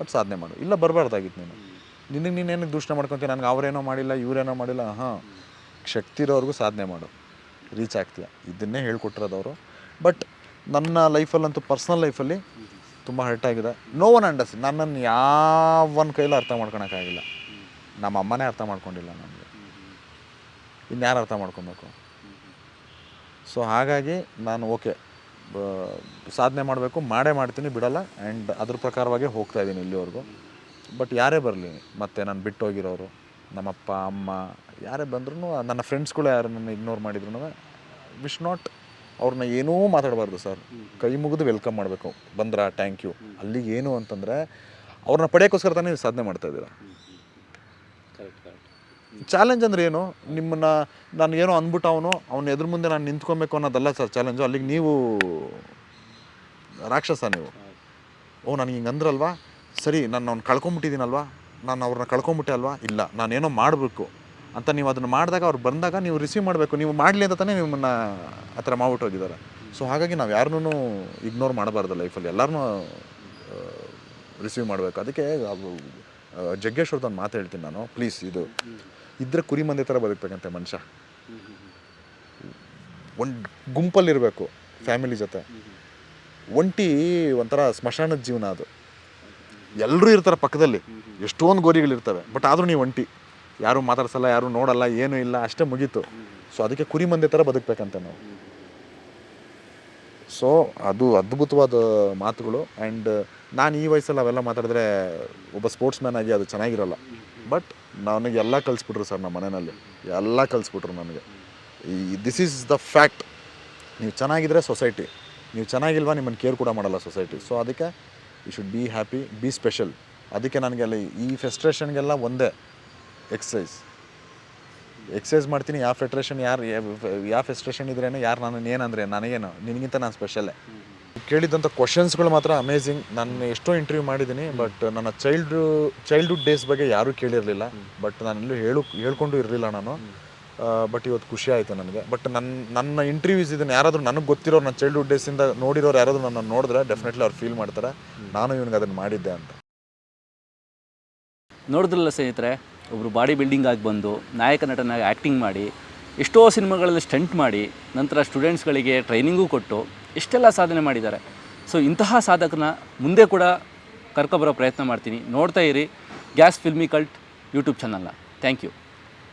ಬಟ್ ಸಾಧನೆ ಮಾಡು. ಇಲ್ಲ ಬರಬಾರ್ದಾಗಿತ್ತು ನೀನು. ನಿನಗೆ ನೀನೇನಕ್ಕೆ ದೂಷಣೆ ಮಾಡ್ಕೊತೀನಿ ನನಗೆ ಅವರೇನೋ ಮಾಡಿಲ್ಲ, ಇವರೇನೋ ಮಾಡಿಲ್ಲ. ಹಾಂ. ಶಕ್ತಿ ಇರೋವರೆಗೂ ಸಾಧನೆ ಮಾಡು. ರೀಚ್ ಆಗ್ತೀಯ. ಇದನ್ನೇ ಹೇಳ್ಕೊಟ್ಟಿರೋದು ಅವರು. ಬಟ್ ನನ್ನ ಲೈಫಲ್ಲಂತೂ ಪರ್ಸ್ನಲ್ ಲೈಫಲ್ಲಿ ತುಂಬ ಹರ್ಟ್ ಆಗಿದೆ. ನೋ ಒನ್ ಅಂಡರ್ಸ್ ನನ್ನನ್ನು ಯಾವನ ಕೈಲೂ ಅರ್ಥ ಮಾಡ್ಕೊಳಕ್ಕಾಗಿಲ್ಲ. ನಮ್ಮ ಅಮ್ಮನೇ ಅರ್ಥ ಮಾಡ್ಕೊಂಡಿಲ್ಲ ನನಗೆ. ಇನ್ಯಾರು ಅರ್ಥ ಮಾಡ್ಕೊಬೇಕು? ಸೊ ಹಾಗಾಗಿ ನಾನು ಓಕೆ ಸಾಧನೆ ಮಾಡಬೇಕು, ಮಾಡೇ ಮಾಡ್ತೀನಿ, ಬಿಡಲ್ಲ. ಆ್ಯಂಡ್ ಅದ್ರ ಪ್ರಕಾರವಾಗಿ ಹೋಗ್ತಾ ಇದ್ದೀನಿ ಇಲ್ಲಿವರೆಗೂ. ಬಟ್ ಯಾರೇ ಬರಲಿ ಮತ್ತೆ ನಾನು ಬಿಟ್ಟು ಹೋಗಿರೋರು ನಮ್ಮಪ್ಪ ಅಮ್ಮ ಯಾರೇ ಬಂದ್ರೂ ನನ್ನ ಫ್ರೆಂಡ್ಸ್ಗಳು ಯಾರು ನನ್ನ ಇಗ್ನೋರ್ ಮಾಡಿದ್ರು ವಿಶ್ ನಾಟ್ ಅವ್ರನ್ನ ಏನೂ ಮಾತಾಡಬಾರ್ದು ಸರ್ ಕೈ ಮುಗಿದು ವೆಲ್ಕಮ್ ಮಾಡಬೇಕು. ಬಂದ್ರ ಥ್ಯಾಂಕ್ ಯು ಅಲ್ಲಿ ಏನು ಅಂತಂದರೆ ಅವ್ರನ್ನ ಪಡೆಯೋಕ್ಕೋಸ್ಕರ ತಾನೇ ನೀವು ಸಾಧನೆ ಮಾಡ್ತಾ ಇದ್ದೀರಾ. ಚಾಲೆಂಜ್ ಅಂದ್ರೆ ಏನು? ನಿಮ್ಮನ್ನ ನಾನು ಏನೋ ಅಂದ್ಬಿಟ್ಟು ಅವನು ಅವ್ನ ಎದುರು ಮುಂದೆ ನಾನು ನಿಂತ್ಕೊಬೇಕು ಅನ್ನೋದಲ್ಲ ಸರ್ ಚಾಲೆಂಜು ಅಲ್ಲಿಗೆ ನೀವು ರಾಕ್ಷಸ ನೀವು. ಓ ನನಗೆ ಹಿಂಗೆ ಅಂದ್ರಲ್ವಾ? ಸರಿ, ನಾನು ಅವ್ನು ಕಳ್ಕೊಂಬಿಟ್ಟಿದ್ದೀನಲ್ವಾ? ನಾನು ಅವ್ರನ್ನ ಕಳ್ಕೊಂಬಿಟ್ಟೆ ಅಲ್ವಾ? ಇಲ್ಲ, ನಾನೇನೋ ಮಾಡಬೇಕು ಅಂತ ನೀವು ಅದನ್ನು ಮಾಡಿದಾಗ ಅವ್ರು ಬಂದಾಗ ನೀವು ರಿಸೀವ್ ಮಾಡಬೇಕು. ನೀವು ಮಾಡಲಿ ಅಂತ ತಾನೇ ನಿಮ್ಮನ್ನು ಆ ಥರ ಮಾಡ್ಬಿಟ್ಟು ಹೋಗಿದ್ದಾರೆ. ಸೊ ಹಾಗಾಗಿ ನಾವು ಯಾರನ್ನೂ ಇಗ್ನೋರ್ ಮಾಡಬಾರ್ದು ಲೈಫಲ್ಲಿ ಎಲ್ಲರನ್ನೂ ರಿಸೀವ್ ಮಾಡಬೇಕು. ಅದಕ್ಕೆ ಜಗ್ಗೇಶ್ ಅವ್ರದ್ದು ಮಾತು ಹೇಳ್ತೀನಿ ನಾನು. ಪ್ಲೀಸ್ ಇದು ಇದ್ರೆ ಕುರಿ ಮಂದಿ ಥರ ಬದುಕಬೇಕಂತೆ ಮನುಷ್ಯ. ಒಂದು ಗುಂಪಲ್ಲಿರಬೇಕು ಫ್ಯಾಮಿಲಿ ಜೊತೆ. ಒಂಟಿ ಒಂಥರ ಸ್ಮಶಾನದ ಜೀವನ ಅದು. ಎಲ್ಲರೂ ಇರ್ತಾರೆ ಪಕ್ಕದಲ್ಲಿ. ಎಷ್ಟೊಂದು ಗೋರಿಗಳಿರ್ತವೆ. ಬಟ್ ಆದರೂ ನೀವು ಒಂಟಿ. ಯಾರು ಮಾತಾಡ್ಸಲ್ಲ ಯಾರು ನೋಡಲ್ಲ ಏನೂ ಇಲ್ಲ ಅಷ್ಟೇ ಮುಗೀತು. ಸೊ ಅದಕ್ಕೆ ಕುರಿ ಮಂದಿ ಥರ ಬದುಕಬೇಕಂತ ನಾವು. ಸೊ ಅದು ಅದ್ಭುತವಾದ ಮಾತುಗಳು. ಆ್ಯಂಡ್ ನಾನು ಈ ವಯಸ್ಸಲ್ಲಿ ಅವೆಲ್ಲ ಮಾತಾಡಿದ್ರೆ ಒಬ್ಬ ಸ್ಪೋರ್ಟ್ಸ್ ಮ್ಯಾನ್ ಆಗಿ ಅದು ಚೆನ್ನಾಗಿರಲ್ಲ. ಬಟ್ ನನಗೆ ಎಲ್ಲ ಕಲಿಸ್ಬಿಟ್ರು ಸರ್ ನಮ್ಮ ಮನೆಯಲ್ಲಿ. ಎಲ್ಲ ಕಲಿಸ್ಬಿಟ್ರು ನನಗೆ. ಈ ದಿಸ್ ಈಸ್ ದ ಫ್ಯಾಕ್ಟ್ ನೀವು ಚೆನ್ನಾಗಿದ್ರೆ ಸೊಸೈಟಿ ನೀವು ಚೆನ್ನಾಗಿಲ್ವಾ ನಿಮ್ಮನ್ನು ಕೇರ್ ಕೂಡ ಮಾಡಲ್ಲ ಸೊಸೈಟಿ ಸೊ ಅದಕ್ಕೆ you should be happy be special ಅದಕ್ಕೆ ನನಗೆ ಅಲ್ಲಿ ಈ ಫೆಸ್ಟ್ರೇಷನ್ಗೆಲ್ಲ ಒಂದೇ ಎಕ್ಸಸೈಸ್ ಎಕ್ಸಸೈಸ್ ಮಾಡ್ತೀನಿ ಯಾವ ಫೆಡ್ರೇಷನ್ ಯಾರು ಯಾವ ಫೆಸ್ಟ್ರೇಷನ್ ಇದ್ರೇನು ಯಾರು ನಾನು ಏನಂದ್ರೆ ನನಗೇನು ನಿನಗಿಂತ ನಾನು ಸ್ಪೆಷಲ್ಲೇ ಕೇಳಿದಂಥ ಕ್ವಶನ್ಸ್ಗಳು ಮಾತ್ರ ಅಮೇಝಿಂಗ್ ನಾನು ಎಷ್ಟೋ ಇಂಟರ್ವ್ಯೂ ಮಾಡಿದ್ದೀನಿ ಬಟ್ ನನ್ನ ಚೈಲ್ಡ್ ಚೈಲ್ಡ್ಹುಡ್ ಡೇಸ್ ಬಗ್ಗೆ ಯಾರೂ ಕೇಳಿರಲಿಲ್ಲ. ಬಟ್ ನಾನೆಲ್ಲೂ ಹೇಳು ಹೇಳ್ಕೊಂಡು ಇರಲಿಲ್ಲ ನಾನು. ಬಟ್ ಇವತ್ತು ಖುಷಿ ಆಯಿತು ನನಗೆ. ಬಟ್ ನನ್ನ ನನ್ನ ಇಂಟರ್ವ್ಯೂಸ್ ಇದನ್ನು ಯಾರಾದರೂ ನನಗೆ ಗೊತ್ತಿರೋ ನನ್ನ ಚೈಲ್ಡ್ಹುಡ್ ಡೇಸಿಂದ ನೋಡಿರೋರು ಯಾರಾದರೂ ನನ್ನ ನೋಡಿದ್ರೆ ಡೆಫಿನೆಟ್ಲಿ ಅವ್ರು ಫೀಲ್ ಮಾಡ್ತಾರೆ. ನಾನು ಇವನಿಗೆ ಅದನ್ನು ಮಾಡಿದ್ದೆ ಅಂತ. ನೋಡಿದ್ರಲ್ಲ ಸ್ನೇಹಿತರೆ ಒಬ್ಬರು ಬಾಡಿ ಬಿಲ್ಡಿಂಗ್ ಆಗಿ ಬಂದು ನಾಯಕ ನಟನಾಗಿ ಆ್ಯಕ್ಟಿಂಗ್ ಮಾಡಿ ಎಷ್ಟೋ ಸಿನಿಮಾಗಳಲ್ಲಿ ಸ್ಟಂಟ್ ಮಾಡಿ ನಂತರ ಸ್ಟೂಡೆಂಟ್ಸ್ಗಳಿಗೆ ಟ್ರೈನಿಂಗೂ ಕೊಟ್ಟು ಎಷ್ಟೆಲ್ಲ ಸಾಧನೆ ಮಾಡಿದ್ದಾರೆ. ಸೊ ಇಂತಹ ಸಾಧಕನ ಮುಂದೆ ಕೂಡ ಕರ್ಕೊಬರೋ ಪ್ರಯತ್ನ ಮಾಡ್ತೀನಿ. ನೋಡ್ತಾ ಇರಿ ಗ್ಯಾಸ್ ಫಿಲ್ಮಿ ಕಲ್ಟ್ ಯೂಟ್ಯೂಬ್ ಚಾನಲ್ನ ಥ್ಯಾಂಕ್ ಯು